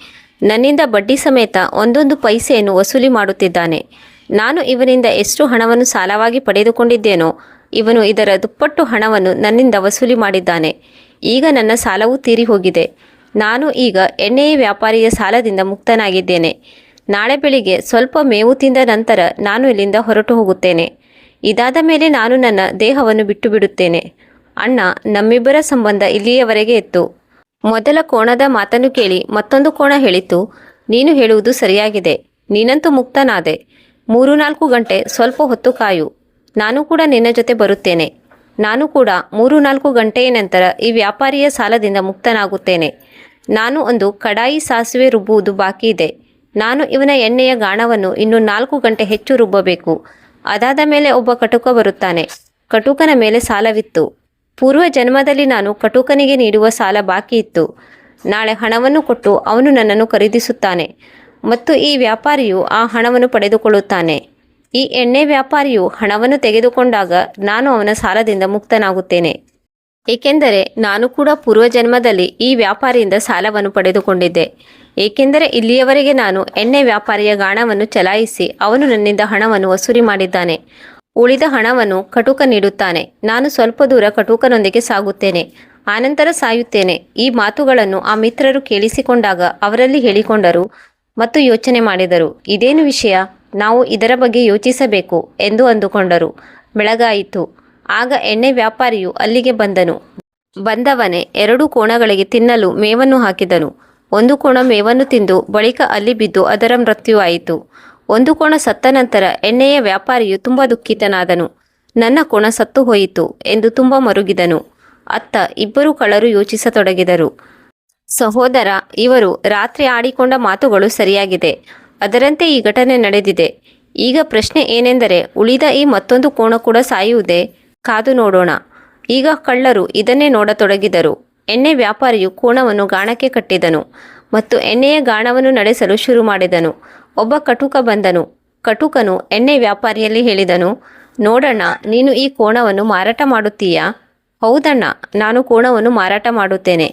ನನ್ನಿಂದ ಬಡ್ಡಿ ಸಮೇತ ಒಂದೊಂದು ಪೈಸೆಯನ್ನು ವಸೂಲಿ ಮಾಡುತ್ತಿದ್ದಾನೆ. ನಾನು ಇವನಿಂದ ಎಷ್ಟು ಹಣವನ್ನು ಸಾಲವಾಗಿ ಪಡೆದುಕೊಂಡಿದ್ದೇನೋ, ಇವನು ಇದರ ದುಪ್ಪಟ್ಟು ಹಣವನ್ನು ನನ್ನಿಂದ ವಸೂಲಿ ಮಾಡಿದ್ದಾನೆ. ಈಗ ನನ್ನ ಸಾಲವೂ ತೀರಿ ಹೋಗಿದೆ. ನಾನು ಈಗ ಎಣ್ಣೆಯ ವ್ಯಾಪಾರಿಯ ಸಾಲದಿಂದ ಮುಕ್ತನಾಗಿದ್ದೇನೆ. ನಾಳೆ ಬೆಳಿಗ್ಗೆ ಸ್ವಲ್ಪ ಮೇವು ತಿಂದ ನಂತರ ನಾನು ಇಲ್ಲಿಂದ ಹೊರಟು ಹೋಗುತ್ತೇನೆ. ಇದಾದ ಮೇಲೆ ನಾನು ನನ್ನ ದೇಹವನ್ನು ಬಿಟ್ಟು ಬಿಡುತ್ತೇನೆ ಅಣ್ಣ, ನಮ್ಮಿಬ್ಬರ ಸಂಬಂಧ ಇಲ್ಲಿಯವರೆಗೆ ಇತ್ತು ಮೊದಲ ಕೋಣದ ಮಾತನ್ನು ಕೇಳಿ ಮತ್ತೊಂದು ಕೋಣ ಹೇಳಿತು. ನೀನು ಹೇಳುವುದು ಸರಿಯಾಗಿದೆ. ನೀನಂತೂ ಮುಕ್ತನಾದೆ. ಮೂರು ನಾಲ್ಕು ಗಂಟೆ ಸ್ವಲ್ಪ ಹೊತ್ತು ಕಾಯು. ನಾನು ಕೂಡ ನಿನ್ನ ಜೊತೆ ಬರುತ್ತೇನೆ. ನಾನು ಕೂಡ ಮೂರು ನಾಲ್ಕು ಗಂಟೆಯ ನಂತರ ಈ ವ್ಯಾಪಾರಿಯ ಸಾಲದಿಂದ ಮುಕ್ತನಾಗುತ್ತೇನೆ. ನಾನು ಒಂದು ಕಡಾಯಿ ಸಾಸಿವೆ ರುಬ್ಬುವುದು ಬಾಕಿ ಇದೆ. ನಾನು ಇವನ ಎಣ್ಣೆಯ ಗಾಣವನ್ನು ಇನ್ನು ನಾಲ್ಕು ಗಂಟೆ ಹೆಚ್ಚು ರುಬ್ಬಬೇಕು. ಅದಾದ ಮೇಲೆ ಒಬ್ಬ ಕಟುಕ ಬರುತ್ತಾನೆ. ಕಟುಕನ ಮೇಲೆ ಸಾಲವಿತ್ತು. ಪೂರ್ವ ಜನ್ಮದಲ್ಲಿ ನಾನು ಕಟುಕನಿಗೆ ನೀಡುವ ಸಾಲ ಬಾಕಿ ಇತ್ತು. ನಾಳೆ ಹಣವನ್ನು ಕೊಟ್ಟು ಅವನು ನನ್ನನ್ನು ಖರೀದಿಸುತ್ತಾನೆ. ಮತ್ತು ಈ ವ್ಯಾಪಾರಿಯು ಆ ಹಣವನ್ನು ಪಡೆದುಕೊಳ್ಳುತ್ತಾನೆ. ಈ ಎಣ್ಣೆ ವ್ಯಾಪಾರಿಯು ಹಣವನ್ನು ತೆಗೆದುಕೊಂಡಾಗ ನಾನು ಅವನ ಸಾಲದಿಂದ ಮುಕ್ತನಾಗುತ್ತೇನೆ. ಏಕೆಂದರೆ ನಾನು ಕೂಡ ಪೂರ್ವಜನ್ಮದಲ್ಲಿ ಈ ವ್ಯಾಪಾರಿಯಿಂದ ಸಾಲವನ್ನು ಪಡೆದುಕೊಂಡಿದ್ದೆ. ಏಕೆಂದರೆ ಇಲ್ಲಿಯವರೆಗೆ ನಾನು ಎಣ್ಣೆ ವ್ಯಾಪಾರಿಯ ಗಾಣವನ್ನು ಚಲಾಯಿಸಿ ಅವನು ನನ್ನಿಂದ ಹಣವನ್ನು ವಸೂಲಿ ಮಾಡಿದ್ದಾನೆ. ಉಳಿದ ಹಣವನ್ನು ಕಟುಕ ನೀಡುತ್ತಾನೆ. ನಾನು ಸ್ವಲ್ಪ ದೂರ ಕಟುಕನೊಂದಿಗೆ ಸಾಗುತ್ತೇನೆ. ಆನಂತರ ಸಾಯುತ್ತೇನೆ. ಈ ಮಾತುಗಳನ್ನು ಆ ಮಿತ್ರರು ಕೇಳಿಸಿಕೊಂಡಾಗ ಅವರಲ್ಲಿ ಹೇಳಿಕೊಂಡರು ಮತ್ತು ಯೋಚನೆ ಮಾಡಿದರು. ಇದೇನು ವಿಷಯ? ನಾವು ಇದರ ಬಗ್ಗೆ ಯೋಚಿಸಬೇಕು, ಎಂದು ಅಂದುಕೊಂಡರು. ಬೆಳಗಾಯಿತು. ಆಗ ಎಣ್ಣೆ ವ್ಯಾಪಾರಿಯು ಅಲ್ಲಿಗೆ ಬಂದನು. ಬಂದವನೇ ಎರಡು ಕೋಣಗಳಿಗೆ ತಿನ್ನಲು ಮೇವನ್ನು ಹಾಕಿದನು. ಒಂದು ಕೋಣ ಮೇವನ್ನು ತಿಂದು ಬಳಿಕ ಅಲ್ಲಿ ಬಿದ್ದು ಅದರ ಮೃತ್ಯುವಾಯಿತು ಒಂದು ಕೋಣ ಸತ್ತ ನಂತರ ಎಣ್ಣೆಯ ವ್ಯಾಪಾರಿಯು ತುಂಬ ದುಃಖಿತನಾದನು. ನನ್ನ ಕೋಣ ಸತ್ತು ಹೋಯಿತು, ಎಂದು ತುಂಬ ಮರುಗಿದನು. ಅತ್ತ ಇಬ್ಬರು ಕಳರು ಯೋಚಿಸತೊಡಗಿದರು. ಸಹೋದರ, ಇವರು ರಾತ್ರಿ ಆಡಿಕೊಂಡ ಮಾತುಗಳು ಸರಿಯಾಗಿದೆ. ಅದರಂತೆ ಈ ಘಟನೆ ನಡೆದಿದೆ. ಈಗ ಪ್ರಶ್ನೆ ಏನೆಂದರೆ, ಉಳಿದ ಈ ಮತ್ತೊಂದು ಕೋಣ ಕೂಡ ಸಾಯುವುದೇ? ಕಾದು ನೋಡೋಣ. ಈಗ ಕಳ್ಳರು ಇದನ್ನೇ ನೋಡತೊಡಗಿದರು. ಎಣ್ಣೆ ವ್ಯಾಪಾರಿಯು ಕೋಣವನ್ನು ಗಾಣಕ್ಕೆ ಕಟ್ಟಿದನು ಮತ್ತು ಎಣ್ಣೆಯ ಗಾಣವನ್ನು ನಡೆಸಲು ಶುರು ಮಾಡಿದನು. ಒಬ್ಬ ಕಟುಕ ಬಂದನು. ಕಟುಕನು ಎಣ್ಣೆ ವ್ಯಾಪಾರಿಯಲ್ಲಿ ಹೇಳಿದನು, ನೋಡಣ್ಣ, ನೀನು ಈ ಕೋಣವನ್ನು ಮಾರಾಟ ಮಾಡುತ್ತೀಯಾ? ಹೌದಣ್ಣ, ನಾನು ಕೋಣವನ್ನು ಮಾರಾಟ ಮಾಡುತ್ತೇನೆ.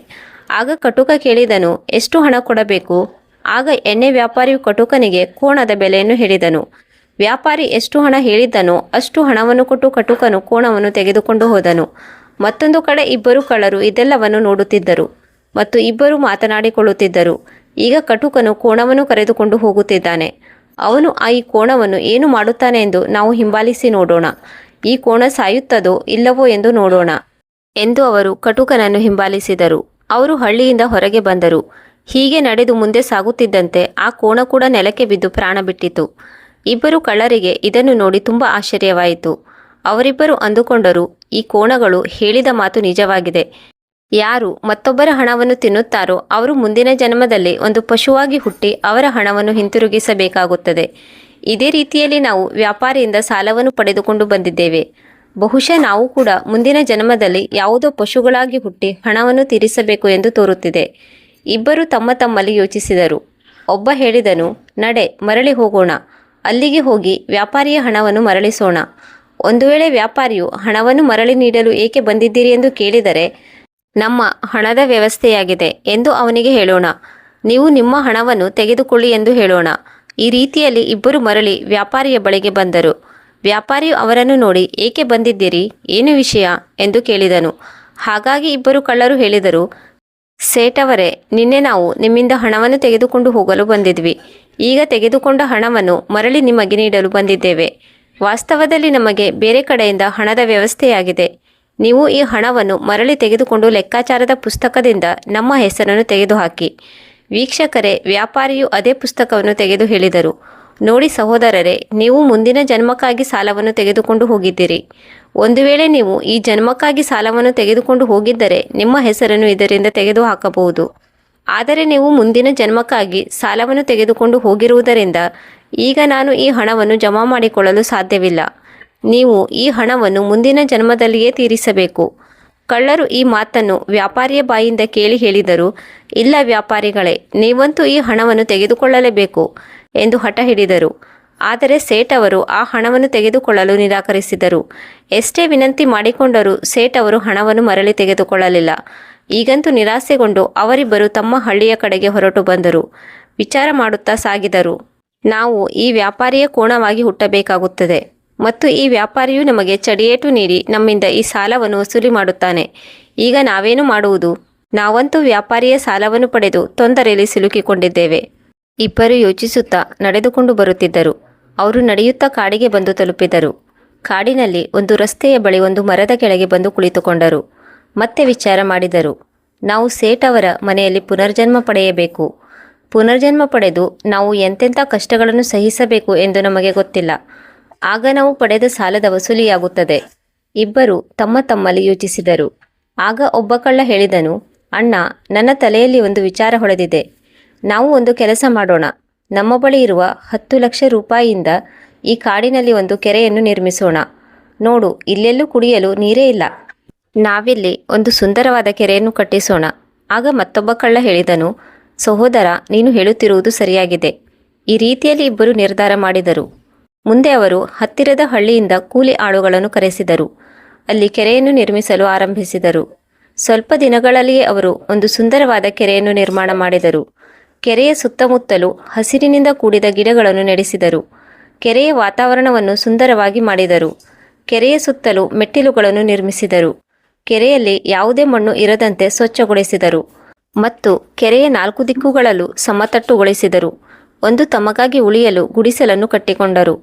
ಆಗ ಕಟುಕ ಕೇಳಿದನು, ಎಷ್ಟು ಹಣ ಕೊಡಬೇಕು? ಆಗ ಎಣ್ಣೆ ವ್ಯಾಪಾರಿಯು ಕಟುಕನಿಗೆ ಕೋಣದ ಬೆಲೆಯನ್ನು ಹೇಳಿದನು. ವ್ಯಾಪಾರಿ ಎಷ್ಟು ಹಣ ಹೇಳಿದ್ದನೋ ಅಷ್ಟು ಹಣವನ್ನು ಕೊಟ್ಟು ಕಟುಕನು ಕೋಣವನ್ನು ತೆಗೆದುಕೊಂಡು ಹೋದನು. ಮತ್ತೊಂದು ಕಡೆ ಇಬ್ಬರು ಕಳ್ಳರು ಇದೆಲ್ಲವನ್ನು ನೋಡುತ್ತಿದ್ದರು ಮತ್ತು ಇಬ್ಬರು ಮಾತನಾಡಿಕೊಳ್ಳುತ್ತಿದ್ದರು. ಈಗ ಕಟುಕನು ಕೋಣವನ್ನು ಕರೆದುಕೊಂಡು ಹೋಗುತ್ತಿದ್ದಾನೆ. ಅವನು ಆ ಈ ಕೋಣವನ್ನು ಏನು ಮಾಡುತ್ತಾನೆ ಎಂದು ನಾವು ಹಿಂಬಾಲಿಸಿ ನೋಡೋಣ. ಈ ಕೋಣ ಸಾಯುತ್ತದೋ ಇಲ್ಲವೋ ಎಂದು ನೋಡೋಣ ಎಂದು ಅವರು ಕಟುಕನನ್ನು ಹಿಂಬಾಲಿಸಿದರು. ಅವರು ಹಳ್ಳಿಯಿಂದ ಹೊರಗೆ ಬಂದರು. ಹೀಗೆ ನಡೆದು ಮುಂದೆ ಸಾಗುತ್ತಿದ್ದಂತೆ ಆ ಕೋಣ ಕೂಡ ನೆಲಕ್ಕೆ ಬಿದ್ದು ಪ್ರಾಣ ಬಿಟ್ಟಿತು. ಇಬ್ಬರು ಕಳ್ಳರಿಗೆ ಇದನ್ನು ನೋಡಿ ತುಂಬ ಆಶ್ಚರ್ಯವಾಯಿತು. ಅವರಿಬ್ಬರು ಅಂದುಕೊಂಡರು, ಈ ಕೋಣಗಳು ಹೇಳಿದ ಮಾತು ನಿಜವಾಗಿದೆ. ಯಾರು ಮತ್ತೊಬ್ಬರ ಹಣವನ್ನು ತಿನ್ನುತ್ತಾರೋ ಅವರು ಮುಂದಿನ ಜನ್ಮದಲ್ಲಿ ಒಂದು ಪಶುವಾಗಿ ಹುಟ್ಟಿ ಅವರ ಹಣವನ್ನು ಹಿಂತಿರುಗಿಸಬೇಕಾಗುತ್ತದೆ. ಇದೇ ರೀತಿಯಲ್ಲಿ ನಾವು ವ್ಯಾಪಾರಿಯಿಂದ ಸಾಲವನ್ನು ಪಡೆದುಕೊಂಡು ಬಂದಿದ್ದೇವೆ. ಬಹುಶಃ ನಾವು ಕೂಡ ಮುಂದಿನ ಜನ್ಮದಲ್ಲಿ ಯಾವುದೋ ಪಶುಗಳಾಗಿ ಹುಟ್ಟಿ ಹಣವನ್ನು ತೀರಿಸಬೇಕು ಎಂದು ತೋರುತ್ತಿದೆ. ಇಬ್ಬರು ತಮ್ಮ ತಮ್ಮಲ್ಲಿ ಯೋಚಿಸಿದರು. ಒಬ್ಬ ಹೇಳಿದನು, ನಡೆ, ಮರಳಿ ಹೋಗೋಣ. ಅಲ್ಲಿಗೆ ಹೋಗಿ ವ್ಯಾಪಾರಿಯ ಹಣವನ್ನು ಮರಳಿಸೋಣ. ಒಂದು ವೇಳೆ ವ್ಯಾಪಾರಿಯು ಹಣವನ್ನು ಮರಳಿ ನೀಡಲು ಏಕೆ ಬಂದಿದ್ದೀರಿ ಎಂದು ಕೇಳಿದರೆ, ನಮ್ಮ ಹಣದ ವ್ಯವಸ್ಥೆಯಾಗಿದೆ ಎಂದು ಅವನಿಗೆ ಹೇಳೋಣ. ನೀವು ನಿಮ್ಮ ಹಣವನ್ನು ತೆಗೆದುಕೊಳ್ಳಿ ಎಂದು ಹೇಳೋಣ. ಈ ರೀತಿಯಲ್ಲಿ ಇಬ್ಬರು ಮರಳಿ ವ್ಯಾಪಾರಿಯ ಬಳಿಗೆ ಬಂದರು. ವ್ಯಾಪಾರಿಯು ಅವರನ್ನು ನೋಡಿ, ಏಕೆ ಬಂದಿದ್ದೀರಿ? ಏನು ವಿಷಯ? ಎಂದು ಕೇಳಿದನು. ಹಾಗಾಗಿ ಇಬ್ಬರು ಕಳ್ಳರು ಹೇಳಿದರು, ಸೇಠವರೇ, ನಿನ್ನೆ ನಾವು ನಿಮ್ಮಿಂದ ಹಣವನ್ನು ತೆಗೆದುಕೊಂಡು ಹೋಗಲು ಬಂದಿದ್ವಿ. ಈಗ ತೆಗೆದುಕೊಂಡ ಹಣವನ್ನು ಮರಳಿ ನಿಮಗೆ ನೀಡಲು ಬಂದಿದ್ದೇವೆ. ವಾಸ್ತವದಲ್ಲಿ ನಮಗೆ ಬೇರೆ ಕಡೆಯಿಂದ ಹಣದ ವ್ಯವಸ್ಥೆಯಾಗಿದೆ. ನೀವು ಈ ಹಣವನ್ನು ಮರಳಿ ತೆಗೆದುಕೊಂಡು ಲೆಕ್ಕಾಚಾರದ ಪುಸ್ತಕದಿಂದ ನಮ್ಮ ಹೆಸರನ್ನು ತೆಗೆದುಹಾಕಿ. ವೀಕ್ಷಕರೇ, ವ್ಯಾಪಾರಿಯು ಅದೇ ಪುಸ್ತಕವನ್ನು ತೆಗೆದು ಹೇಳಿದರು. ನೋಡಿ ಸಹೋದರರೇ, ನೀವು ಮುಂದಿನ ಜನ್ಮಕ್ಕಾಗಿ ಸಾಲವನ್ನು ತೆಗೆದುಕೊಂಡು ಹೋಗಿದ್ದೀರಿ. ಒಂದು ವೇಳೆ ನೀವು ಈ ಜನ್ಮಕ್ಕಾಗಿ ಸಾಲವನ್ನು ತೆಗೆದುಕೊಂಡು ಹೋಗಿದ್ದರೆ ನಿಮ್ಮ ಹೆಸರನ್ನು ಇದರಿಂದ ತೆಗೆದುಹಾಕಬಹುದು. ಆದರೆ ನೀವು ಮುಂದಿನ ಜನ್ಮಕ್ಕಾಗಿ ಸಾಲವನ್ನು ತೆಗೆದುಕೊಂಡು ಹೋಗಿರುವುದರಿಂದ ಈಗ ನಾನು ಈ ಹಣವನ್ನು ಜಮಾ ಮಾಡಿಕೊಳ್ಳಲು ಸಾಧ್ಯವಿಲ್ಲ. ನೀವು ಈ ಹಣವನ್ನು ಮುಂದಿನ ಜನ್ಮದಲ್ಲಿಯೇ ತೀರಿಸಬೇಕು. ಕಳ್ಳರು ಈ ಮಾತನ್ನು ವ್ಯಾಪಾರಿಯ ಬಾಯಿಂದ ಕೇಳಿ ಹೇಳಿದರು, ಇಲ್ಲ ವ್ಯಾಪಾರಿಗಳೇ, ನೀವಂತೂ ಈ ಹಣವನ್ನು ತೆಗೆದುಕೊಳ್ಳಲೇಬೇಕು. ಎಂದು ಹಠ ಹಿಡಿದರು. ಆದರೆ ಸೇಠ್ ಅವರು ಆ ಹಣವನ್ನು ತೆಗೆದುಕೊಳ್ಳಲು ನಿರಾಕರಿಸಿದರು. ಎಷ್ಟೇ ವಿನಂತಿ ಮಾಡಿಕೊಂಡರೂ ಸೇಠ್ ಅವರು ಹಣವನ್ನು ಮರಳಿ ತೆಗೆದುಕೊಳ್ಳಲಿಲ್ಲ. ಈಗಂತೂ ನಿರಾಸೆಗೊಂಡು ಅವರಿಬ್ಬರು ತಮ್ಮ ಹಳ್ಳಿಯ ಕಡೆಗೆ ಹೊರಟು ಬಂದರು. ವಿಚಾರ ಮಾಡುತ್ತಾ ಸಾಗಿದರು. ನಾವು ಈ ವ್ಯಾಪಾರಿಯ ಕೋಣವಾಗಿ ಹುಟ್ಟಬೇಕಾಗುತ್ತದೆ. ಮತ್ತು ಈ ವ್ಯಾಪಾರಿಯು ನಮಗೆ ಚಡಿಯೇಟು ನೀಡಿ ನಮ್ಮಿಂದ ಈ ಸಾಲವನ್ನು ವಸೂಲಿ ಮಾಡುತ್ತಾನೆ. ಈಗ ನಾವೇನು ಮಾಡುವುದು? ನಾವಂತೂ ವ್ಯಾಪಾರಿಯ ಸಾಲವನ್ನು ಪಡೆದು ತೊಂದರೆಯಲ್ಲಿ ಸಿಲುಕಿಕೊಂಡಿದ್ದೇವೆ. ಇಬ್ಬರು ಯೋಚಿಸುತ್ತಾ ನಡೆದುಕೊಂಡು ಬರುತ್ತಿದ್ದರು. ಅವರು ನಡೆಯುತ್ತಾ ಕಾಡಿಗೆ ಬಂದು ತಲುಪಿದರು. ಕಾಡಿನಲ್ಲಿ ಒಂದು ರಸ್ತೆಯ ಬಳಿ ಒಂದು ಮರದ ಕೆಳಗೆ ಬಂದು ಕುಳಿತುಕೊಂಡರು. ಮತ್ತೆ ವಿಚಾರ ಮಾಡಿದರು. ನಾವು ಸೇಠ್ ಅವರ ಮನೆಯಲ್ಲಿ ಪುನರ್ಜನ್ಮ ಪಡೆಯಬೇಕು. ಪುನರ್ಜನ್ಮ ಪಡೆದು ನಾವು ಎಂತೆಂಥ ಕಷ್ಟಗಳನ್ನು ಸಹಿಸಬೇಕು ಎಂದು ನಮಗೆ ಗೊತ್ತಿಲ್ಲ. ಆಗ ನಾವು ಪಡೆದ ಸಾಲದ ವಸೂಲಿಯಾಗುತ್ತದೆ. ಇಬ್ಬರು ತಮ್ಮ ತಮ್ಮಲ್ಲಿ ಯೋಚಿಸಿದರು. ಆಗ ಒಬ್ಬ ಕಳ್ಳ ಹೇಳಿದನು, ಅಣ್ಣ, ನನ್ನ ತಲೆಯಲ್ಲಿ ಒಂದು ವಿಚಾರ ಹೊಳೆದಿದೆ. ನಾವು ಒಂದು ಕೆಲಸ ಮಾಡೋಣ. ನಮ್ಮ ಬಳಿ ಇರುವ ಹತ್ತು ಲಕ್ಷ ರೂಪಾಯಿಯಿಂದ ಈ ಕಾಡಿನಲ್ಲಿ ಒಂದು ಕೆರೆಯನ್ನು ನಿರ್ಮಿಸೋಣ. ನೋಡು, ಇಲ್ಲೆಲ್ಲೂ ಕುಡಿಯಲು ನೀರೇ ಇಲ್ಲ. ನಾವಿಲ್ಲಿ ಒಂದು ಸುಂದರವಾದ ಕೆರೆಯನ್ನು ಕಟ್ಟಿಸೋಣ. ಆಗ ಮತ್ತೊಬ್ಬ ಕಳ್ಳ ಹೇಳಿದನು, ಸಹೋದರ, ನೀನು ಹೇಳುತ್ತಿರುವುದು ಸರಿಯಾಗಿದೆ. ಈ ರೀತಿಯಲ್ಲಿ ಇಬ್ಬರು ನಿರ್ಧಾರ ಮಾಡಿದರು. ಮುಂದೆ ಅವರು ಹತ್ತಿರದ ಹಳ್ಳಿಯಿಂದ ಕೂಲಿ ಆಳುಗಳನ್ನು ಕರೆಸಿದರು. ಅಲ್ಲಿ ಕೆರೆಯನ್ನು ನಿರ್ಮಿಸಲು ಆರಂಭಿಸಿದರು. ಸ್ವಲ್ಪ ದಿನಗಳಲ್ಲಿಯೇ ಅವರು ಒಂದು ಸುಂದರವಾದ ಕೆರೆಯನ್ನು ನಿರ್ಮಾಣ ಮಾಡಿದರು. ಕೆರೆಯ ಸುತ್ತಮುತ್ತಲು ಹಸಿರಿನಿಂದ ಕೂಡಿದ ಗಿಡಗಳನ್ನು ನೆಡೆಸಿದರು. ಕೆರೆಯ ವಾತಾವರಣವನ್ನು ಸುಂದರವಾಗಿ ಮಾಡಿದರು. ಕೆರೆಯ ಸುತ್ತಲೂ ಮೆಟ್ಟಿಲುಗಳನ್ನು ನಿರ್ಮಿಸಿದರು. ಕೆರೆಯಲ್ಲಿ ಯಾವುದೇ ಮಣ್ಣು ಇರದಂತೆ ಸ್ವಚ್ಛಗೊಳಿಸಿದರು ಮತ್ತು ಕೆರೆಯ ನಾಲ್ಕು ದಿಕ್ಕುಗಳಲ್ಲೂ ಸಮತಟ್ಟುಗೊಳಿಸಿದರು. ಒಂದು ತಮಗಾಗಿ ಉಳಿಯಲು ಗುಡಿಸಲನ್ನು ಕಟ್ಟಿಕೊಂಡರು.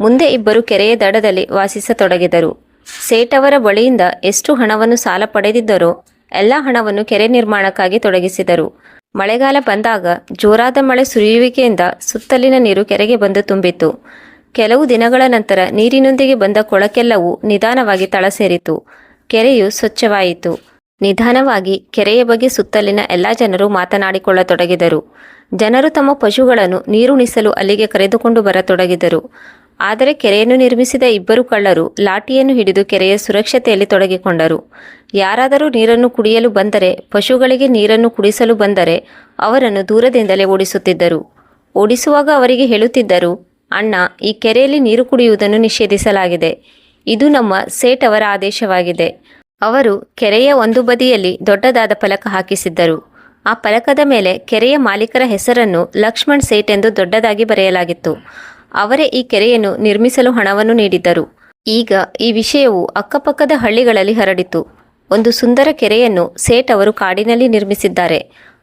ಮುಂದೆ ಇಬ್ಬರು ಕೆರೆಯ ದಡದಲ್ಲಿ ವಾಸಿಸತೊಡಗಿದರು. ಸೇಟವರ ಬಳಿಯಿಂದ ಎಷ್ಟು ಹಣವನ್ನು ಸಾಲ ಪಡೆದಿದ್ದರೋ, ಎಲ್ಲ ಹಣವನ್ನು ಕೆರೆ ನಿರ್ಮಾಣಕ್ಕಾಗಿ ತೊಡಗಿಸಿದರು. ಮಳೆಗಾಲ ಬಂದಾಗ ಜೋರಾದ ಮಳೆ ಸುರಿಯುವಿಕೆಯಿಂದ ಸುತ್ತಲಿನ ನೀರು ಕೆರೆಗೆ ಬಂದು ತುಂಬಿತು ಕೆಲವು ದಿನಗಳ ನಂತರ ನೀರಿನೊಂದಿಗೆ ಬಂದ ಕೊಳಕೆಲ್ಲವೂ ನಿಧಾನವಾಗಿ ತಳ ಸೇರಿತು. ಕೆರೆಯು ಸ್ವಚ್ಛವಾಯಿತು. ನಿಧಾನವಾಗಿ ಕೆರೆಯ ಬಗ್ಗೆ ಸುತ್ತಲಿನ ಎಲ್ಲ ಜನರು ಮಾತನಾಡಿಕೊಳ್ಳತೊಡಗಿದರು. ಜನರು ತಮ್ಮ ಪಶುಗಳನ್ನು ನೀರುಣಿಸಲು ಅಲ್ಲಿಗೆ ಕರೆದುಕೊಂಡು ಬರತೊಡಗಿದರು. ಆದರೆ ಕೆರೆಯನ್ನು ನಿರ್ಮಿಸಿದ ಇಬ್ಬರು ಕಳ್ಳರು ಲಾಠಿಯನ್ನು ಹಿಡಿದು ಕೆರೆಯ ಸುರಕ್ಷತೆಯಲ್ಲಿ ತೊಡಗಿಕೊಂಡರು. ಯಾರಾದರೂ ನೀರನ್ನು ಕುಡಿಯಲು ಬಂದರೆ, ಪಶುಗಳಿಗೆ ನೀರನ್ನು ಕುಡಿಸಲು ಬಂದರೆ ಅವರನ್ನು ದೂರದಿಂದಲೇ ಓಡಿಸುತ್ತಿದ್ದರು. ಓಡಿಸುವಾಗ ಅವರಿಗೆ ಹೇಳುತ್ತಿದ್ದರು, ಅಣ್ಣ, ಈ ಕೆರೆಯಲ್ಲಿ ನೀರು ಕುಡಿಯುವುದನ್ನು ನಿಷೇಧಿಸಲಾಗಿದೆ. ಇದು ನಮ್ಮ ಸೇಟ್ ಅವರ ಆದೇಶವಾಗಿದೆ. ಅವರು ಕೆರೆಯ ಒಂದು ಬದಿಯಲ್ಲಿ ದೊಡ್ಡದಾದ ಫಲಕ ಹಾಕಿಸಿದ್ದರು. ಆ ಫಲಕದ ಮೇಲೆ ಕೆರೆಯ ಮಾಲೀಕರ ಹೆಸರನ್ನು ಲಕ್ಷ್ಮಣ್ ಸೇಟ್ ಎಂದು ದೊಡ್ಡದಾಗಿ ಬರೆಯಲಾಗಿತ್ತು. ಅವರೇ ಈ ಕೆರೆಯನ್ನು ನಿರ್ಮಿಸಲು ಹಣವನ್ನು ನೀಡಿದ್ದರು. ಈಗ ಈ ವಿಷಯವು ಅಕ್ಕಪಕ್ಕದ ಹಳ್ಳಿಗಳಲ್ಲಿ ಹರಡಿತು. ಒಂದು ಸುಂದರ ಕೆರೆಯನ್ನು ಸೇಟ್ ಅವರು ಕಾಡಿನಲ್ಲಿ ನಿರ್ಮಿಸಿದ್ದಾರೆ.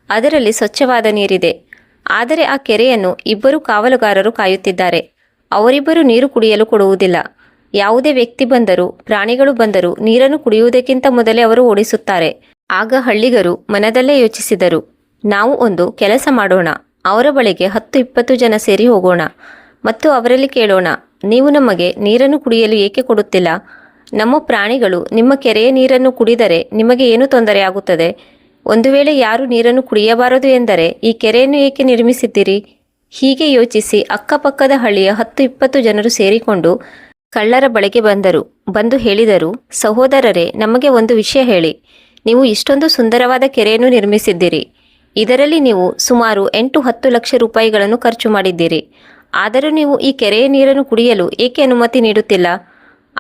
ಅದರಲ್ಲಿ ಸ್ವಚ್ಛವಾದ ನೀರಿದೆ. ಆದರೆ ಆ ಕೆರೆಯನ್ನು ಇಬ್ಬರು ಕಾವಲುಗಾರರು ಕಾಯುತ್ತಿದ್ದಾರೆ. ಅವರಿಬ್ಬರು ನೀರು ಕುಡಿಯಲು ಕೊಡುವುದಿಲ್ಲ. ಯಾವುದೇ ವ್ಯಕ್ತಿ ಬಂದರೂ, ಪ್ರಾಣಿಗಳು ಬಂದರೂ ನೀರನ್ನು ಕುಡಿಯುವುದಕ್ಕಿಂತ ಮೊದಲೇ ಅವರು ಓಡಿಸುತ್ತಾರೆ. ಆಗ ಹಳ್ಳಿಗರು ಮನದಲ್ಲೇ ಯೋಚಿಸಿದರು, ನಾವು ಒಂದು ಕೆಲಸ ಮಾಡೋಣ. ಅವರ ಬಳಿಗೆ ಹತ್ತು, ಇಪ್ಪತ್ತು ಜನ ಸೇರಿ ಹೋಗೋಣ. ಮತ್ತು ಅವರಲ್ಲಿ ಕೇಳೋಣ, ನೀವು ನಮಗೆ ನೀರನ್ನು ಕುಡಿಯಲು ಏಕೆ ಕೊಡುತ್ತಿಲ್ಲ? ನಮ್ಮ ಪ್ರಾಣಿಗಳು ನಿಮ್ಮ ಕೆರೆಯ ನೀರನ್ನು ಕುಡಿದರೆ ನಿಮಗೆ ಏನು ತೊಂದರೆಯಾಗುತ್ತದೆ? ಒಂದು ವೇಳೆ ಯಾರು ನೀರನ್ನು ಕುಡಿಯಬಾರದು ಎಂದರೆ ಈ ಕೆರೆಯನ್ನು ಏಕೆ ನಿರ್ಮಿಸಿದ್ದೀರಿ? ಹೀಗೆ ಯೋಚಿಸಿ ಅಕ್ಕಪಕ್ಕದ ಹಳ್ಳಿಯ ಹತ್ತು ಇಪ್ಪತ್ತು ಜನರು ಸೇರಿಕೊಂಡು ಕಳ್ಳರ ಬಳಿಗೆ ಬಂದರು. ಬಂದು ಹೇಳಿದರು, ಸಹೋದರರೇ, ನಮಗೆ ಒಂದು ವಿಷಯ ಹೇಳಿ. ನೀವು ಇಷ್ಟೊಂದು ಸುಂದರವಾದ ಕೆರೆಯನ್ನು ನಿರ್ಮಿಸಿದ್ದೀರಿ. ಇದರಲ್ಲಿ ನೀವು ಸುಮಾರು ಎಂಟು ಹತ್ತು ಲಕ್ಷ ರೂಪಾಯಿಗಳನ್ನು ಖರ್ಚು ಮಾಡಿದ್ದೀರಿ. ಆದರೂ ನೀವು ಈ ಕೆರೆಯ ನೀರನ್ನು ಕುಡಿಯಲು ಏಕೆ ಅನುಮತಿ ನೀಡುತ್ತಿಲ್ಲ?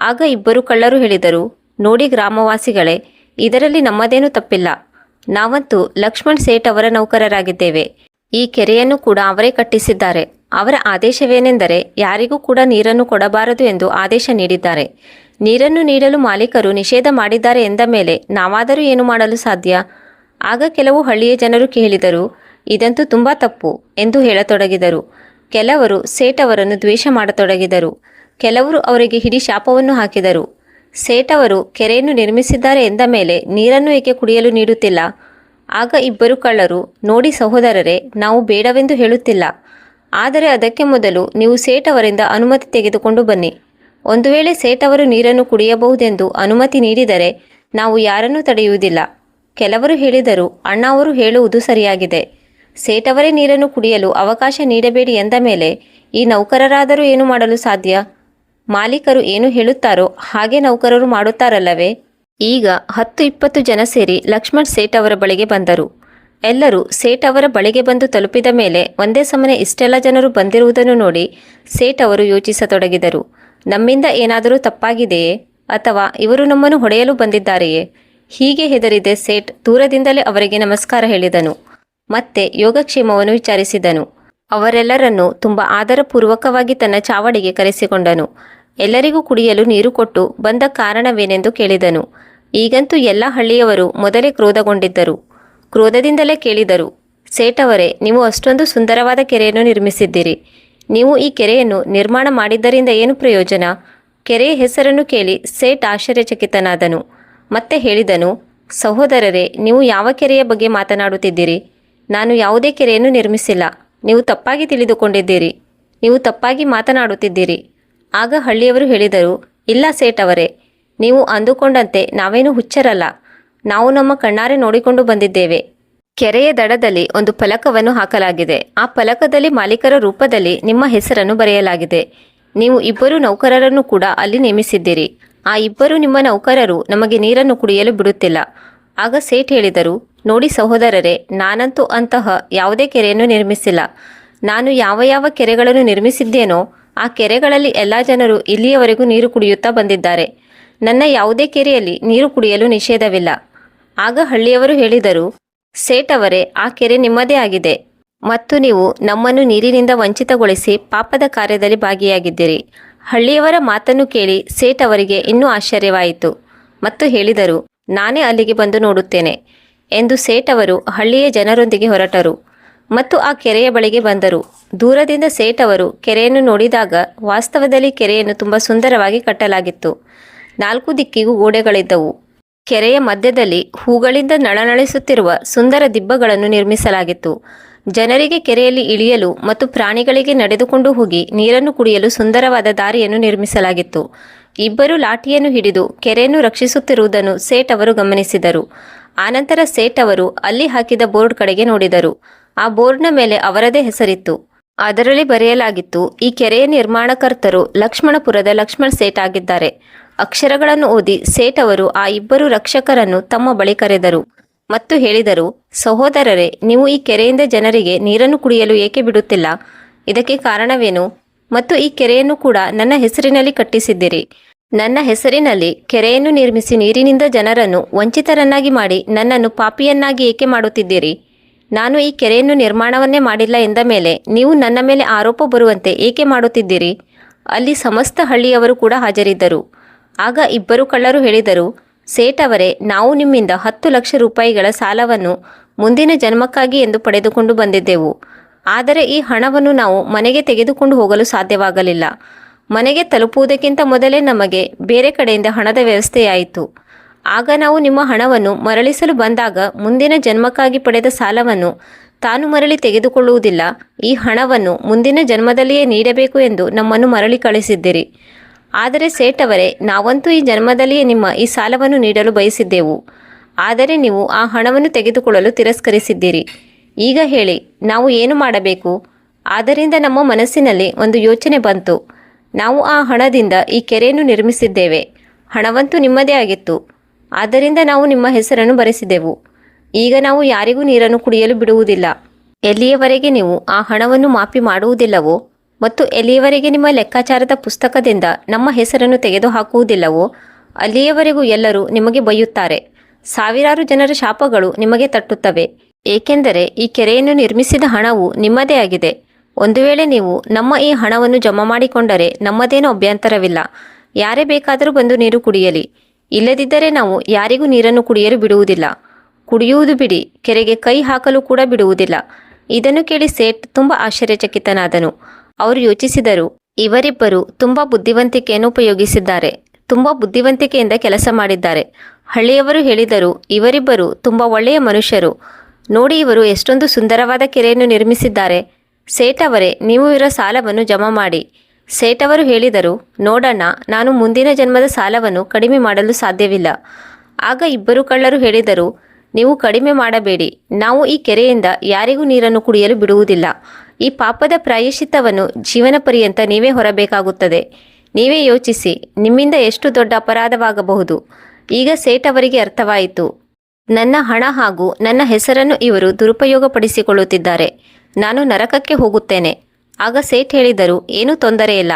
ಆಗ ಇಬ್ಬರು ಕಳ್ಳರು ಹೇಳಿದರು, ನೋಡಿ ಗ್ರಾಮವಾಸಿಗಳೇ, ಇದರಲ್ಲಿ ನಮ್ಮದೇನೂ ತಪ್ಪಿಲ್ಲ. ನಾವಂತೂ ಲಕ್ಷ್ಮಣ್ ಸೇಠ್ ಅವರ ನೌಕರರಾಗಿದ್ದೇವೆ. ಈ ಕೆರೆಯನ್ನು ಕೂಡ ಅವರೇ ಕಟ್ಟಿಸಿದ್ದಾರೆ. ಅವರ ಆದೇಶವೇನೆಂದರೆ ಯಾರಿಗೂ ಕೂಡ ನೀರನ್ನು ಕೊಡಬಾರದು ಎಂದು ಆದೇಶ ನೀಡಿದ್ದಾರೆ. ನೀರನ್ನು ನೀಡಲು ಮಾಲೀಕರು ನಿಷೇಧ ಮಾಡಿದ್ದಾರೆ ಎಂದ ಮೇಲೆ ನಾವಾದರೂ ಏನು ಮಾಡಲು ಸಾಧ್ಯ? ಆಗ ಕೆಲವು ಹಳ್ಳಿಯ ಜನರು ಕೇಳಿದರು, ಇದಂತೂ ತುಂಬ ತಪ್ಪು ಎಂದು ಹೇಳತೊಡಗಿದರು. ಕೆಲವರು ಸೇಟವರನ್ನು ದ್ವೇಷ ಮಾಡತೊಡಗಿದರು. ಕೆಲವರು ಅವರಿಗೆ ಹಿಡಿ ಶಾಪವನ್ನು ಹಾಕಿದರು. ಸೇಟವರು ಕೆರೆಯನ್ನು ನಿರ್ಮಿಸಿದ್ದಾರೆ ಎಂದ ಮೇಲೆ ನೀರನ್ನು ಏಕೆ ಕುಡಿಯಲು ನೀಡುತ್ತಿಲ್ಲ? ಆಗ ಇಬ್ಬರು ಕಳ್ಳರು, ನೋಡಿ ಸಹೋದರರೇ, ನಾವು ಬೇಡವೆಂದು ಹೇಳುತ್ತಿಲ್ಲ. ಆದರೆ ಅದಕ್ಕೆ ಮೊದಲು ನೀವು ಸೇಟವರಿಂದ ಅನುಮತಿ ತೆಗೆದುಕೊಂಡು ಬನ್ನಿ. ಒಂದು ವೇಳೆ ಸೇಟವರು ನೀರನ್ನು ಕುಡಿಯಬಹುದೆಂದು ಅನುಮತಿ ನೀಡಿದರೆ ನಾವು ಯಾರನ್ನೂ ತಡೆಯುವುದಿಲ್ಲ. ಕೆಲವರು ಹೇಳಿದರು, ಅಣ್ಣ ಅವರು ಹೇಳುವುದು ಸರಿಯಾಗಿದೆ. ಸೇಠ್ ಅವರೇ ನೀರನ್ನು ಕುಡಿಯಲು ಅವಕಾಶ ನೀಡಬೇಡಿ ಎಂದ ಮೇಲೆ, ಈ ನೌಕರರಾದರೂ ಏನು ಮಾಡಲು ಸಾಧ್ಯ? ಮಾಲೀಕರು ಏನು ಹೇಳುತ್ತಾರೋ ಹಾಗೆ ನೌಕರರು ಮಾಡುತ್ತಾರಲ್ಲವೇ? ಈಗ ಹತ್ತು ಇಪ್ಪತ್ತು ಜನ ಸೇರಿ ಲಕ್ಷ್ಮಣ್ ಸೇಠ್ ಅವರ ಬಳಿಗೆ ಬಂದರು. ಎಲ್ಲರೂ ಸೇಠ್ ಅವರ ಬಳಿಗೆ ಬಂದು ತಲುಪಿದ ಮೇಲೆ ಒಂದೇ ಸಮನೆ ಇಷ್ಟೆಲ್ಲ ಜನರು ಬಂದಿರುವುದನ್ನು ನೋಡಿ ಸೇಠ್ ಅವರು ಯೋಚಿಸತೊಡಗಿದರು. ನಮ್ಮಿಂದ ಏನಾದರೂ ತಪ್ಪಾಗಿದೆಯೇ? ಅಥವಾ ಇವರು ನಮ್ಮನ್ನು ಹೊಡೆಯಲು ಬಂದಿದ್ದಾರೆಯೇ? ಹೀಗೆ ಹೆದರಿದೆ ಸೇಠ್ ದೂರದಿಂದಲೇ ಅವರಿಗೆ ನಮಸ್ಕಾರ ಹೇಳಿದನು. ಮತ್ತೆ ಯೋಗಕ್ಷೇಮವನ್ನು ವಿಚಾರಿಸಿದನು. ಅವರೆಲ್ಲರನ್ನು ತುಂಬ ಆದರಪೂರ್ವಕವಾಗಿ ತನ್ನ ಚಾವಡಿಗೆ ಕರೆಸಿಕೊಂಡನು. ಎಲ್ಲರಿಗೂ ಕುಡಿಯಲು ನೀರು ಕೊಟ್ಟು ಬಂದ ಕಾರಣವೇನೆಂದು ಕೇಳಿದನು. ಈಗಂತೂ ಎಲ್ಲ ಹಳ್ಳಿಯವರು ಮೊದಲೇ ಕ್ರೋಧಗೊಂಡಿದ್ದರು. ಕ್ರೋಧದಿಂದಲೇ ಕೇಳಿದರು ಸೇಠವರೇ ನೀವು ಅಷ್ಟೊಂದು ಸುಂದರವಾದ ಕೆರೆಯನ್ನು ನಿರ್ಮಿಸಿದ್ದೀರಿ. ನೀವು ಈ ಕೆರೆಯನ್ನು ನಿರ್ಮಾಣ ಮಾಡಿದ್ದರಿಂದ ಏನು ಪ್ರಯೋಜನ? ಕೆರೆಯ ಹೆಸರನ್ನು ಕೇಳಿ ಸೇಠ್ ಆಶ್ಚರ್ಯಚಕಿತನಾದನು. ಮತ್ತೆ ಹೇಳಿದನು, ಸಹೋದರರೇ, ನೀವು ಯಾವ ಕೆರೆಯ ಬಗ್ಗೆ ಮಾತನಾಡುತ್ತಿದ್ದೀರಿ? ನಾನು ಯಾವುದೇ ಕೆರೆಯನ್ನು ನಿರ್ಮಿಸಿಲ್ಲ. ನೀವು ತಪ್ಪಾಗಿ ತಿಳಿದುಕೊಂಡಿದ್ದೀರಿ. ನೀವು ತಪ್ಪಾಗಿ ಮಾತನಾಡುತ್ತಿದ್ದೀರಿ. ಆಗ ಹಳ್ಳಿಯವರು ಹೇಳಿದರು, ಇಲ್ಲ ಸೇಠ್ ಅವರೇ, ನೀವು ಅಂದುಕೊಂಡಂತೆ ನಾವೇನು ಹುಚ್ಚರಲ್ಲ. ನಾವು ನಮ್ಮ ಕಣ್ಣಾರೆ ನೋಡಿಕೊಂಡು ಬಂದಿದ್ದೇವೆ. ಕೆರೆಯ ದಡದಲ್ಲಿ ಒಂದು ಫಲಕವನ್ನು ಹಾಕಲಾಗಿದೆ. ಆ ಫಲಕದಲ್ಲಿ ಮಾಲೀಕರ ರೂಪದಲ್ಲಿ ನಿಮ್ಮ ಹೆಸರನ್ನು ಬರೆಯಲಾಗಿದೆ. ನೀವು ಇಬ್ಬರು ನೌಕರರನ್ನು ಕೂಡ ಅಲ್ಲಿ ನೇಮಿಸಿದ್ದೀರಿ. ಆ ಇಬ್ಬರು ನಿಮ್ಮ ನೌಕರರು ನಮಗೆ ನೀರನ್ನು ಕುಡಿಯಲು ಬಿಡುತ್ತಿಲ್ಲ. ಆಗ ಸೇಠ್ ಹೇಳಿದರು ನೋಡಿ ಸಹೋದರರೇ, ನಾನಂತೂ ಅಂತಹ ಯಾವುದೇ ಕೆರೆಯನ್ನು ನಿರ್ಮಿಸಿಲ್ಲ. ನಾನು ಯಾವ ಯಾವ ಕೆರೆಗಳನ್ನು ನಿರ್ಮಿಸಿದ್ದೇನೋ, ಆ ಕೆರೆಗಳಲ್ಲಿ ಎಲ್ಲ ಜನರು ಇಲ್ಲಿಯವರೆಗೂ ನೀರು ಕುಡಿಯುತ್ತಾ ಬಂದಿದ್ದಾರೆ. ನನ್ನ ಯಾವುದೇ ಕೆರೆಯಲ್ಲಿ ನೀರು ಕುಡಿಯಲು ನಿಷೇಧವಿಲ್ಲ. ಆಗ ಹಳ್ಳಿಯವರು ಹೇಳಿದರು ಅವರೇ, ಆ ಕೆರೆ ನಿಮ್ಮದೇ ಆಗಿದೆ. ಮತ್ತು ನೀವು ನಮ್ಮನ್ನು ನೀರಿನಿಂದ ವಂಚಿತಗೊಳಿಸಿ ಪಾಪದ ಕಾರ್ಯದಲ್ಲಿ ಭಾಗಿಯಾಗಿದ್ದೀರಿ. ಹಳ್ಳಿಯವರ ಮಾತನ್ನು ಕೇಳಿ ಸೇಠ್ ಅವರಿಗೆ ಇನ್ನೂ ಆಶ್ಚರ್ಯವಾಯಿತು. ಮತ್ತು ಹೇಳಿದರು, ನಾನೇ ಅಲ್ಲಿಗೆ ಬಂದು ನೋಡುತ್ತೇನೆ. ಎಂದು ಸೇಠ್ ಅವರು ಹಳ್ಳಿಯ ಜನರೊಂದಿಗೆ ಹೊರಟರು. ಮತ್ತು ಆ ಕೆರೆಯ ಬಳಿಗೆ ಬಂದರು. ದೂರದಿಂದ ಸೇಠ್ ಅವರು ಕೆರೆಯನ್ನು ನೋಡಿದಾಗ ವಾಸ್ತವದಲ್ಲಿ ಕೆರೆಯನ್ನು ತುಂಬ ಸುಂದರವಾಗಿ ಕಟ್ಟಲಾಗಿತ್ತು. ನಾಲ್ಕು ದಿಕ್ಕಿಗೂ ಗೋಡೆಗಳಿದ್ದವು. ಕೆರೆಯ ಮಧ್ಯದಲ್ಲಿ ಹೂಗಳಿಂದ ನಳನಳಿಸುತ್ತಿರುವ ಸುಂದರ ದಿಬ್ಬಗಳನ್ನು ನಿರ್ಮಿಸಲಾಗಿತ್ತು. ಜನರಿಗೆ ಕೆರೆಯಲ್ಲಿ ಇಳಿಯಲು ಮತ್ತು ಪ್ರಾಣಿಗಳಿಗೆ ನಡೆದುಕೊಂಡು ಹೋಗಿ ನೀರನ್ನು ಕುಡಿಯಲು ಸುಂದರವಾದ ದಾರಿಯನ್ನು ನಿರ್ಮಿಸಲಾಗಿತ್ತು. ಇಬ್ಬರು ಲಾಠಿಯನ್ನು ಹಿಡಿದು ಕೆರೆಯನ್ನು ರಕ್ಷಿಸುತ್ತಿರುವುದನ್ನು ಸೇಠ್ ಅವರು ಗಮನಿಸಿದರು. ಆನಂತರ ಸೇಠ್ ಅವರು ಅಲ್ಲಿ ಹಾಕಿದ ಬೋರ್ಡ್ ಕಡೆಗೆ ನೋಡಿದರು. ಆ ಬೋರ್ಡ್ನ ಮೇಲೆ ಅವರದೇ ಹೆಸರಿತ್ತು. ಅದರಲ್ಲಿ ಬರೆಯಲಾಗಿತ್ತು, ಈ ಕೆರೆಯ ನಿರ್ಮಾಣಕರ್ತರು ಲಕ್ಷ್ಮಣಪುರದ ಲಕ್ಷ್ಮಣ್ ಸೇಠ್ ಆಗಿದ್ದಾರೆ. ಅಕ್ಷರಗಳನ್ನು ಓದಿ ಸೇಠ್ ಅವರು ಆ ಇಬ್ಬರು ರಕ್ಷಕರನ್ನು ತಮ್ಮ ಬಳಿ ಕರೆದರು ಮತ್ತು ಹೇಳಿದರು, ಸಹೋದರರೇ, ನೀವು ಈ ಕೆರೆಯಿಂದ ಜನರಿಗೆ ನೀರನ್ನು ಕುಡಿಯಲು ಏಕೆ ಬಿಡುತ್ತಿಲ್ಲ? ಇದಕ್ಕೆ ಕಾರಣವೇನು? ಮತ್ತು ಈ ಕೆರೆಯನ್ನು ಕೂಡ ನನ್ನ ಹೆಸರಿನಲ್ಲಿ ಕಟ್ಟಿಸಿದ್ದೀರಿ. ನನ್ನ ಹೆಸರಿನಲ್ಲಿ ಕೆರೆಯನ್ನು ನಿರ್ಮಿಸಿ ನೀರಿನಿಂದ ಜನರನ್ನು ವಂಚಿತರನ್ನಾಗಿ ಮಾಡಿ ನನ್ನನ್ನು ಪಾಪಿಯನ್ನಾಗಿ ಏಕೆ ಮಾಡುತ್ತಿದ್ದೀರಿ? ನಾನು ಈ ಕೆರೆಯನ್ನು ನಿರ್ಮಾಣವನ್ನೇ ಮಾಡಿಲ್ಲ ಎಂದ ಮೇಲೆ ನೀವು ನನ್ನ ಮೇಲೆ ಆರೋಪ ಬರುವಂತೆ ಏಕೆ ಮಾಡುತ್ತಿದ್ದೀರಿ? ಅಲ್ಲಿ ಸಮಸ್ತ ಹಳ್ಳಿಯವರು ಕೂಡ ಹಾಜರಿದ್ದರು. ಆಗ ಇಬ್ಬರು ಕಳ್ಳರು ಹೇಳಿದರು, ಸೇಠ್ ನಾವು ನಿಮ್ಮಿಂದ ಹತ್ತು ಲಕ್ಷ ರೂಪಾಯಿಗಳ ಸಾಲವನ್ನು ಮುಂದಿನ ಜನ್ಮಕ್ಕಾಗಿ ಎಂದು ಪಡೆದುಕೊಂಡು ಬಂದಿದ್ದೆವು. ಆದರೆ ಈ ಹಣವನ್ನು ನಾವು ಮನೆಗೆ ತೆಗೆದುಕೊಂಡು ಹೋಗಲು ಸಾಧ್ಯವಾಗಲಿಲ್ಲ. ಮನೆಗೆ ತಲುಪುವುದಕ್ಕಿಂತ ಮೊದಲೇ ನಮಗೆ ಬೇರೆ ಕಡೆಯಿಂದ ಹಣದ ವ್ಯವಸ್ಥೆಯಾಯಿತು. ಆಗ ನಾವು ನಿಮ್ಮ ಹಣವನ್ನು ಮರಳಿಸಲು ಬಂದಾಗ ಮುಂದಿನ ಜನ್ಮಕ್ಕಾಗಿ ಪಡೆದ ಸಾಲವನ್ನು ತಾನು ಮರಳಿ ತೆಗೆದುಕೊಳ್ಳುವುದಿಲ್ಲ. ಈ ಹಣವನ್ನು ಮುಂದಿನ ಜನ್ಮದಲ್ಲಿಯೇ ನೀಡಬೇಕು ಎಂದು ನಮ್ಮನ್ನು ಮರಳಿ ಕಳಿಸಿದ್ದಿರಿ. ಆದರೆ ಸೇಠ್ ಅವರೇ, ನಾವಂತೂ ಈ ಜನ್ಮದಲ್ಲಿಯೇ ನಿಮ್ಮ ಈ ಸಾಲವನ್ನು ನೀಡಲು ಬಯಸಿದ್ದೆವು. ಆದರೆ ನೀವು ಆ ಹಣವನ್ನು ತೆಗೆದುಕೊಳ್ಳಲು ತಿರಸ್ಕರಿಸಿದ್ದೀರಿ. ಈಗ ಹೇಳಿ, ನಾವು ಏನು ಮಾಡಬೇಕು? ಆದ್ದರಿಂದ ನಮ್ಮ ಮನಸ್ಸಿನಲ್ಲಿ ಒಂದು ಯೋಚನೆ ಬಂತು. ನಾವು ಆ ಹಣದಿಂದ ಈ ಕೆರೆಯನ್ನು ನಿರ್ಮಿಸಿದ್ದೇವೆ. ಹಣವಂತೂ ನಿಮ್ಮದೇ ಆಗಿತ್ತು. ಆದ್ದರಿಂದ ನಾವು ನಿಮ್ಮ ಹೆಸರನ್ನು ಬರೆಸಿದೆವು. ಈಗ ನಾವು ಯಾರಿಗೂ ನೀರನ್ನು ಕುಡಿಯಲು ಬಿಡುವುದಿಲ್ಲ. ಎಲ್ಲಿಯವರೆಗೆ ನೀವು ಆ ಹಣವನ್ನು ಮಾಪಿ ಮಾಡುವುದಿಲ್ಲವೋ ಮತ್ತು ಎಲ್ಲಿಯವರೆಗೆ ನಿಮ್ಮ ಲೆಕ್ಕಾಚಾರದ ಪುಸ್ತಕದಿಂದ ನಮ್ಮ ಹೆಸರನ್ನು ತೆಗೆದುಹಾಕುವುದಿಲ್ಲವೋ ಅಲ್ಲಿಯವರೆಗೂ ಎಲ್ಲರೂ ನಿಮಗೆ ಬೈಯುತ್ತಾರೆ ಸಾವಿರಾರು ಜನರ ಶಾಪಗಳು ನಿಮಗೆ ತಟ್ಟುತ್ತವೆ. ಏಕೆಂದರೆ ಈ ಕೆರೆಯನ್ನು ನಿರ್ಮಿಸಿದ ಹಣವು ನಿಮ್ಮದೇ ಆಗಿದೆ. ಒಂದು ವೇಳೆ ನೀವು ನಮ್ಮ ಈ ಹಣವನ್ನು ಜಮಾ ಮಾಡಿಕೊಂಡರೆ ನಮ್ಮದೇನು ಅಭ್ಯಂತರವಿಲ್ಲ. ಯಾರೇ ಬೇಕಾದರೂ ಬಂದು ನೀರು ಕುಡಿಯಲಿ. ಇಲ್ಲದಿದ್ದರೆ ನಾವು ಯಾರಿಗೂ ನೀರನ್ನು ಕುಡಿಯಲು ಬಿಡುವುದಿಲ್ಲ. ಕುಡಿಯುವುದು ಬಿಡಿ, ಕೆರೆಗೆ ಕೈ ಹಾಕಲು ಕೂಡ ಬಿಡುವುದಿಲ್ಲ. ಇದನ್ನು ಕೇಳಿ ಸೇಠ್ ತುಂಬ ಆಶ್ಚರ್ಯಚಕಿತನಾದನು. ಅವರು ಯೋಚಿಸಿದರು, ಇವರಿಬ್ಬರು ತುಂಬ ಬುದ್ಧಿವಂತಿಕೆಯನ್ನು ಉಪಯೋಗಿಸಿದ್ದಾರೆ, ತುಂಬ ಬುದ್ಧಿವಂತಿಕೆಯಿಂದ ಕೆಲಸ ಮಾಡಿದ್ದಾರೆ. ಹಳ್ಳಿಯವರು ಹೇಳಿದರು, ಇವರಿಬ್ಬರು ತುಂಬ ಒಳ್ಳೆಯ ಮನುಷ್ಯರು. ನೋಡಿ ಇವರು ಎಷ್ಟೊಂದು ಸುಂದರವಾದ ಕೆರೆಯನ್ನು ನಿರ್ಮಿಸಿದ್ದಾರೆ. ಸೇಠ್ ಅವರೇ ನೀವು ಇರೋ ಸಾಲವನ್ನು ಜಮಾ ಮಾಡಿ. ಸೇಠ್ ಅವರು ಹೇಳಿದರು ನೋಡೋಣ ನಾನು ಮುಂದಿನ ಜನ್ಮದ ಸಾಲವನ್ನು ಕಡಿಮೆ ಮಾಡಲು ಸಾಧ್ಯವಿಲ್ಲ. ಆಗ ಇಬ್ಬರು ಕಳ್ಳರು ಹೇಳಿದರು, ನೀವು ಕಡಿಮೆ ಮಾಡಬೇಡಿ, ನಾವು ಈ ಕೆರೆಯಿಂದ ಯಾರಿಗೂ ನೀರನ್ನು ಕುಡಿಯಲು ಬಿಡುವುದಿಲ್ಲ. ಈ ಪಾಪದ ಪ್ರಾಯಶ್ಚಿತ್ತವನ್ನು ಜೀವನ ಪರ್ಯಂತ ನೀವೇ ಹೊರಬೇಕಾಗುತ್ತದೆ. ನೀವೇ ಯೋಚಿಸಿ, ನಿಮ್ಮಿಂದ ಎಷ್ಟು ದೊಡ್ಡ ಅಪರಾಧವಾಗಬಹುದು. ಈಗ ಸೇಠ್ ಅರ್ಥವಾಯಿತು. ನನ್ನ ಹಣ ಹಾಗೂ ನನ್ನ ಹೆಸರನ್ನು ಇವರು ದುರುಪಯೋಗಪಡಿಸಿಕೊಳ್ಳುತ್ತಿದ್ದಾರೆ. ನಾನು ನರಕಕ್ಕೆ ಹೋಗುತ್ತೇನೆ. ಆಗ ಸೇಠ್ ಹೇಳಿದರು, ಏನೂ ತೊಂದರೆಯಿಲ್ಲ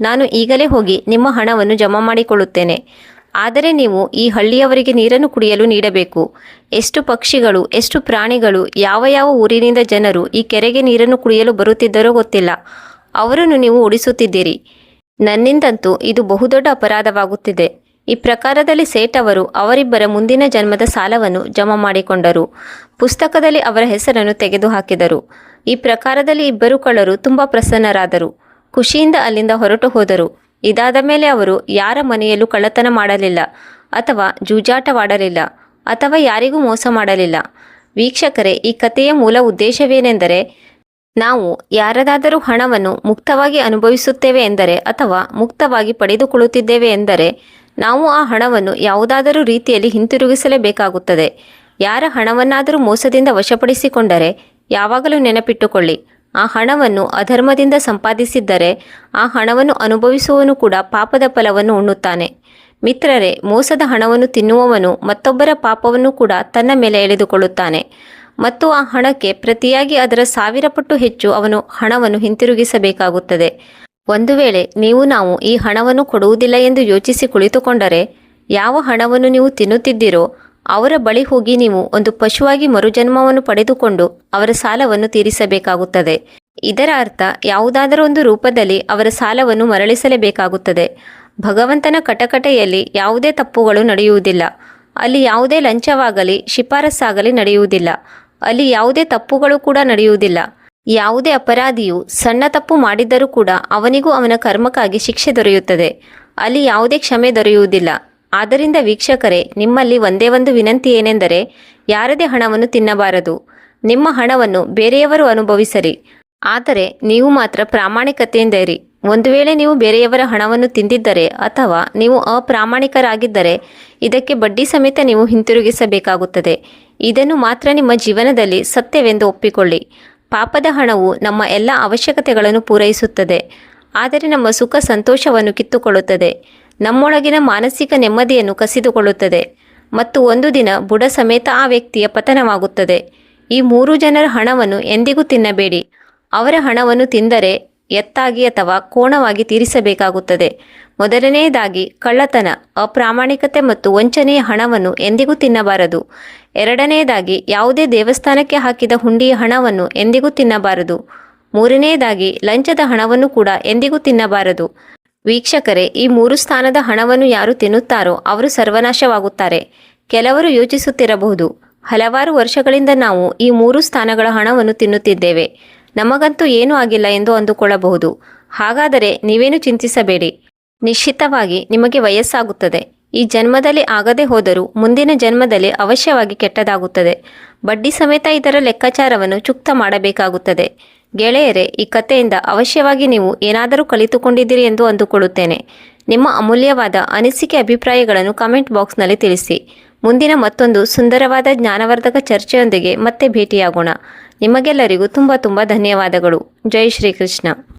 ನಾನು ಈಗಲೇ ಹೋಗಿ ನಿಮ್ಮ ಹಣವನ್ನು ಜಮಾ ಮಾಡಿಕೊಳ್ಳುತ್ತೇನೆ. ಆದರೆ ನೀವು ಈ ಹಳ್ಳಿಯವರಿಗೆ ನೀರನ್ನು ಕುಡಿಯಲು ನೀಡಬೇಕು. ಎಷ್ಟು ಪಕ್ಷಿಗಳು, ಎಷ್ಟು ಪ್ರಾಣಿಗಳು, ಯಾವ ಯಾವ ಊರಿನಿಂದ ಜನರು ಈ ಕೆರೆಗೆ ನೀರನ್ನು ಕುಡಿಯಲು ಬರುತ್ತಿದ್ದರೋ ಗೊತ್ತಿಲ್ಲ. ಅವರನ್ನು ನೀವು ಉಡಿಸುತ್ತಿದ್ದೀರಿ ನನ್ನಿಂದಂತೂ ಇದು ಬಹುದೊಡ್ಡ ಅಪರಾಧವಾಗುತ್ತಿದೆ. ಈ ಪ್ರಕಾರದಲ್ಲಿ ಸೇಠ್ ಅವರು ಅವರಿಬ್ಬರ ಮುಂದಿನ ಜನ್ಮದ ಸಾಲವನ್ನು ಜಮಾ ಮಾಡಿಕೊಂಡರು. ಪುಸ್ತಕದಲ್ಲಿ ಅವರ ಹೆಸರನ್ನು ತೆಗೆದುಹಾಕಿದರು. ಈ ಪ್ರಕಾರದಲ್ಲಿ ಇಬ್ಬರು ಕಳ್ಳರು ತುಂಬಾ ಪ್ರಸನ್ನರಾದರು. ಖುಷಿಯಿಂದ ಅಲ್ಲಿಂದ ಹೊರಟು ಹೋದರು. ಇದಾದ ಮೇಲೆ ಅವರು ಯಾರ ಮನೆಯಲ್ಲೂ ಕಳ್ಳತನ ಮಾಡಲಿಲ್ಲ ಅಥವಾ ಜೂಜಾಟವಾಡಲಿಲ್ಲ ಅಥವಾ ಯಾರಿಗೂ ಮೋಸ ಮಾಡಲಿಲ್ಲ. ವೀಕ್ಷಕರೇ, ಈ ಕಥೆಯ ಮೂಲ ಉದ್ದೇಶವೇನೆಂದರೆ ನಾವು ಯಾರದಾದರೂ ಹಣವನ್ನು ಮುಕ್ತವಾಗಿ ಅನುಭವಿಸುತ್ತೇವೆ ಎಂದರೆ ಅಥವಾ ಮುಕ್ತವಾಗಿ ಪಡೆದುಕೊಳ್ಳುತ್ತಿದ್ದೇವೆ ಎಂದರೆ ನಾವು ಆ ಹಣವನ್ನು ಯಾವುದಾದರೂ ರೀತಿಯಲ್ಲಿ ಹಿಂತಿರುಗಿಸಲೇಬೇಕಾಗುತ್ತದೆ. ಯಾರ ಹಣವನ್ನಾದರೂ ಮೋಸದಿಂದ ವಶಪಡಿಸಿಕೊಂಡರೆ ಯಾವಾಗಲೂ ನೆನಪಿಟ್ಟುಕೊಳ್ಳಿ, ಆ ಹಣವನ್ನು ಅಧರ್ಮದಿಂದ ಸಂಪಾದಿಸಿದ್ದರೆ ಆ ಹಣವನ್ನು ಅನುಭವಿಸುವವನು ಕೂಡ ಪಾಪದ ಫಲವನ್ನು ಉಣ್ಣುತ್ತಾನೆ. ಮಿತ್ರರೇ, ಮೋಸದ ಹಣವನ್ನು ತಿನ್ನುವವನು ಮತ್ತೊಬ್ಬರ ಪಾಪವನ್ನು ಕೂಡ ತನ್ನ ಮೇಲೆ ಎಳೆದುಕೊಳ್ಳುತ್ತಾನೆ. ಮತ್ತು ಆ ಹಣಕ್ಕೆ ಪ್ರತಿಯಾಗಿ ಅದರ ಸಾವಿರ ಪಟ್ಟು ಹೆಚ್ಚು ಅವನು ಹಣವನ್ನು ಹಿಂತಿರುಗಿಸಬೇಕಾಗುತ್ತದೆ. ಒಂದು ವೇಳೆ ನೀವು ನಾವು ಈ ಹಣವನ್ನು ಕೊಡುವುದಿಲ್ಲ ಎಂದು ಯೋಚಿಸಿ ಕುಳಿತುಕೊಂಡರೆ, ಯಾವ ಹಣವನ್ನು ನೀವು ತಿನ್ನುತ್ತಿದ್ದೀರೋ ಅವರ ಬಳಿ ಹೋಗಿ ನೀವು ಒಂದು ಪಶುವಾಗಿ ಮರುಜನ್ಮವನ್ನು ಪಡೆದುಕೊಂಡು ಅವರ ಸಾಲವನ್ನು ತೀರಿಸಬೇಕಾಗುತ್ತದೆ. ಇದರ ಅರ್ಥ ಯಾವುದಾದರೂ ಒಂದು ರೂಪದಲ್ಲಿ ಅವರ ಸಾಲವನ್ನು ಮರಳಿಸಲೇಬೇಕಾಗುತ್ತದೆ. ಭಗವಂತನ ಕಟಕಟೆಯಲ್ಲಿ ಯಾವುದೇ ತಪ್ಪುಗಳು ನಡೆಯುವುದಿಲ್ಲ. ಅಲ್ಲಿ ಯಾವುದೇ ಲಂಚವಾಗಲಿ, ಶಿಫಾರಸ್ಸಾಗಲಿ ನಡೆಯುವುದಿಲ್ಲ. ಅಲ್ಲಿ ಯಾವುದೇ ತಪ್ಪುಗಳು ಕೂಡ ನಡೆಯುವುದಿಲ್ಲ. ಯಾವುದೇ ಅಪರಾಧಿಯು ಸಣ್ಣ ತಪ್ಪು ಮಾಡಿದ್ದರೂ ಕೂಡ ಅವನಿಗೂ ಅವನ ಕರ್ಮಕ್ಕಾಗಿ ಶಿಕ್ಷೆ ದೊರೆಯುತ್ತದೆ. ಅಲ್ಲಿ ಯಾವುದೇ ಕ್ಷಮೆ ದೊರೆಯುವುದಿಲ್ಲ. ಆದ್ದರಿಂದ ವೀಕ್ಷಕರೇ, ನಿಮ್ಮಲ್ಲಿ ಒಂದೇ ಒಂದು ವಿನಂತಿ ಏನೆಂದರೆ, ಯಾರದೇ ಹಣವನ್ನು ತಿನ್ನಬಾರದು. ನಿಮ್ಮ ಹಣವನ್ನು ಬೇರೆಯವರು ಅನುಭವಿಸರಿ. ಆದರೆ, ನೀವು ಮಾತ್ರ ಪ್ರಾಮಾಣಿಕತೆಯಿಂದ ಇರಿ ಒಂದು ವೇಳೆ ನೀವು ಬೇರೆಯವರ ಹಣವನ್ನು ತಿಂದಿದ್ದರೆ ಅಥವಾ ನೀವು ಅಪ್ರಾಮಾಣಿಕರಾಗಿದ್ದರೆ, ಇದಕ್ಕೆ ಬಡ್ಡಿ ಸಮೇತ ನೀವು ಹಿಂತಿರುಗಿಸಬೇಕಾಗುತ್ತದೆ. ಇದನ್ನು ಮಾತ್ರ ನಿಮ್ಮ ಜೀವನದಲ್ಲಿ ಸತ್ಯವೆಂದು ಒಪ್ಪಿಕೊಳ್ಳಿ. ಪಾಪದ ಹಣವು ನಮ್ಮ ಎಲ್ಲ ಅವಶ್ಯಕತೆಗಳನ್ನು ಪೂರೈಸುತ್ತದೆ. ಆದರೆ ನಮ್ಮ ಸುಖ ಸಂತೋಷವನ್ನು ಕಿತ್ತುಕೊಳ್ಳುತ್ತದೆ. ನಮ್ಮೊಳಗಿನ ಮಾನಸಿಕ ನೆಮ್ಮದಿಯನ್ನು ಕಸಿದುಕೊಳ್ಳುತ್ತದೆ ಮತ್ತು ಒಂದು ದಿನ ಬುಡ ಸಮೇತ ಆ ವ್ಯಕ್ತಿಯ ಪತನವಾಗುತ್ತದೆ. ಈ ಮೂರು ಜನರ ಹಣವನ್ನು ಎಂದಿಗೂ ತಿನ್ನಬೇಡಿ. ಅವರ ಹಣವನ್ನು ತಿಂದರೆ ಎತ್ತಾಗಿ ಅಥವಾ ಕೋಣವಾಗಿ ತೀರಿಸಬೇಕಾಗುತ್ತದೆ. ಮೊದಲನೆಯದಾಗಿ ಕಳ್ಳತನ, ಅಪ್ರಾಮಾಣಿಕತೆ ಮತ್ತು ವಂಚನೆಯ ಹಣವನ್ನು ಎಂದಿಗೂ ತಿನ್ನಬಾರದು. ಎರಡನೆಯದಾಗಿ ಯಾವುದೇ ದೇವಸ್ಥಾನಕ್ಕೆ ಹಾಕಿದ ಹುಂಡಿಯ ಹಣವನ್ನು ಎಂದಿಗೂ ತಿನ್ನಬಾರದು. ಮೂರನೆಯದಾಗಿ ಲಂಚದ ಹಣವನ್ನು ಕೂಡ ಎಂದಿಗೂ ತಿನ್ನಬಾರದು. ವೀಕ್ಷಕರೇ, ಈ ಮೂರು ಸ್ಥಾನದ ಹಣವನ್ನು ಯಾರು ತಿನ್ನುತ್ತಾರೋ ಅವರು ಸರ್ವನಾಶವಾಗುತ್ತಾರೆ. ಕೆಲವರು ಯೋಚಿಸುತ್ತಿರಬಹುದು, ಹಲವಾರು ವರ್ಷಗಳಿಂದ ನಾವು ಈ ಮೂರು ಸ್ಥಾನಗಳ ಹಣವನ್ನು ತಿನ್ನುತ್ತಿದ್ದೇವೆ. ನಮಗಂತೂ ಏನೂ ಆಗಿಲ್ಲ ಎಂದು ಅಂದುಕೊಳ್ಳಬಹುದು. ಹಾಗಾದರೆ ನೀವೇನು ಚಿಂತಿಸಬೇಡಿ. ನಿಶ್ಚಿತವಾಗಿ ನಿಮಗೆ ವಯಸ್ಸಾಗುತ್ತದೆ. ಈ ಜನ್ಮದಲ್ಲಿ ಆಗದೆ ಹೋದರೂ ಮುಂದಿನ ಜನ್ಮದಲ್ಲಿ ಅವಶ್ಯವಾಗಿ ಕೆಟ್ಟದಾಗುತ್ತದೆ. ಬಡ್ಡಿ ಸಮೇತ ಇದರ ಲೆಕ್ಕಾಚಾರವನ್ನು ಚುಕ್ತ ಮಾಡಬೇಕಾಗುತ್ತದೆ. ಗೆಳೆಯರೇ, ಈ ಕಥೆಯಿಂದ ಅವಶ್ಯವಾಗಿ ನೀವು ಏನಾದರೂ ಕಲಿತುಕೊಂಡಿದ್ದೀರಿ ಎಂದು ಅಂದುಕೊಳ್ಳುತ್ತೇನೆ. ನಿಮ್ಮ ಅಮೂಲ್ಯವಾದ ಅನಿಸಿಕೆ ಅಭಿಪ್ರಾಯಗಳನ್ನು ಕಮೆಂಟ್ ಬಾಕ್ಸ್ನಲ್ಲಿ ತಿಳಿಸಿ. ಮುಂದಿನ ಮತ್ತೊಂದು ಸುಂದರವಾದ ಜ್ಞಾನವರ್ಧಕ ಚರ್ಚೆಯೊಂದಿಗೆ ಮತ್ತೆ ಭೇಟಿಯಾಗೋಣ. ನಿಮಗೆಲ್ಲರಿಗೂ ತುಂಬ ತುಂಬ ಧನ್ಯವಾದಗಳು. ಜೈ ಶ್ರೀಕೃಷ್ಣ.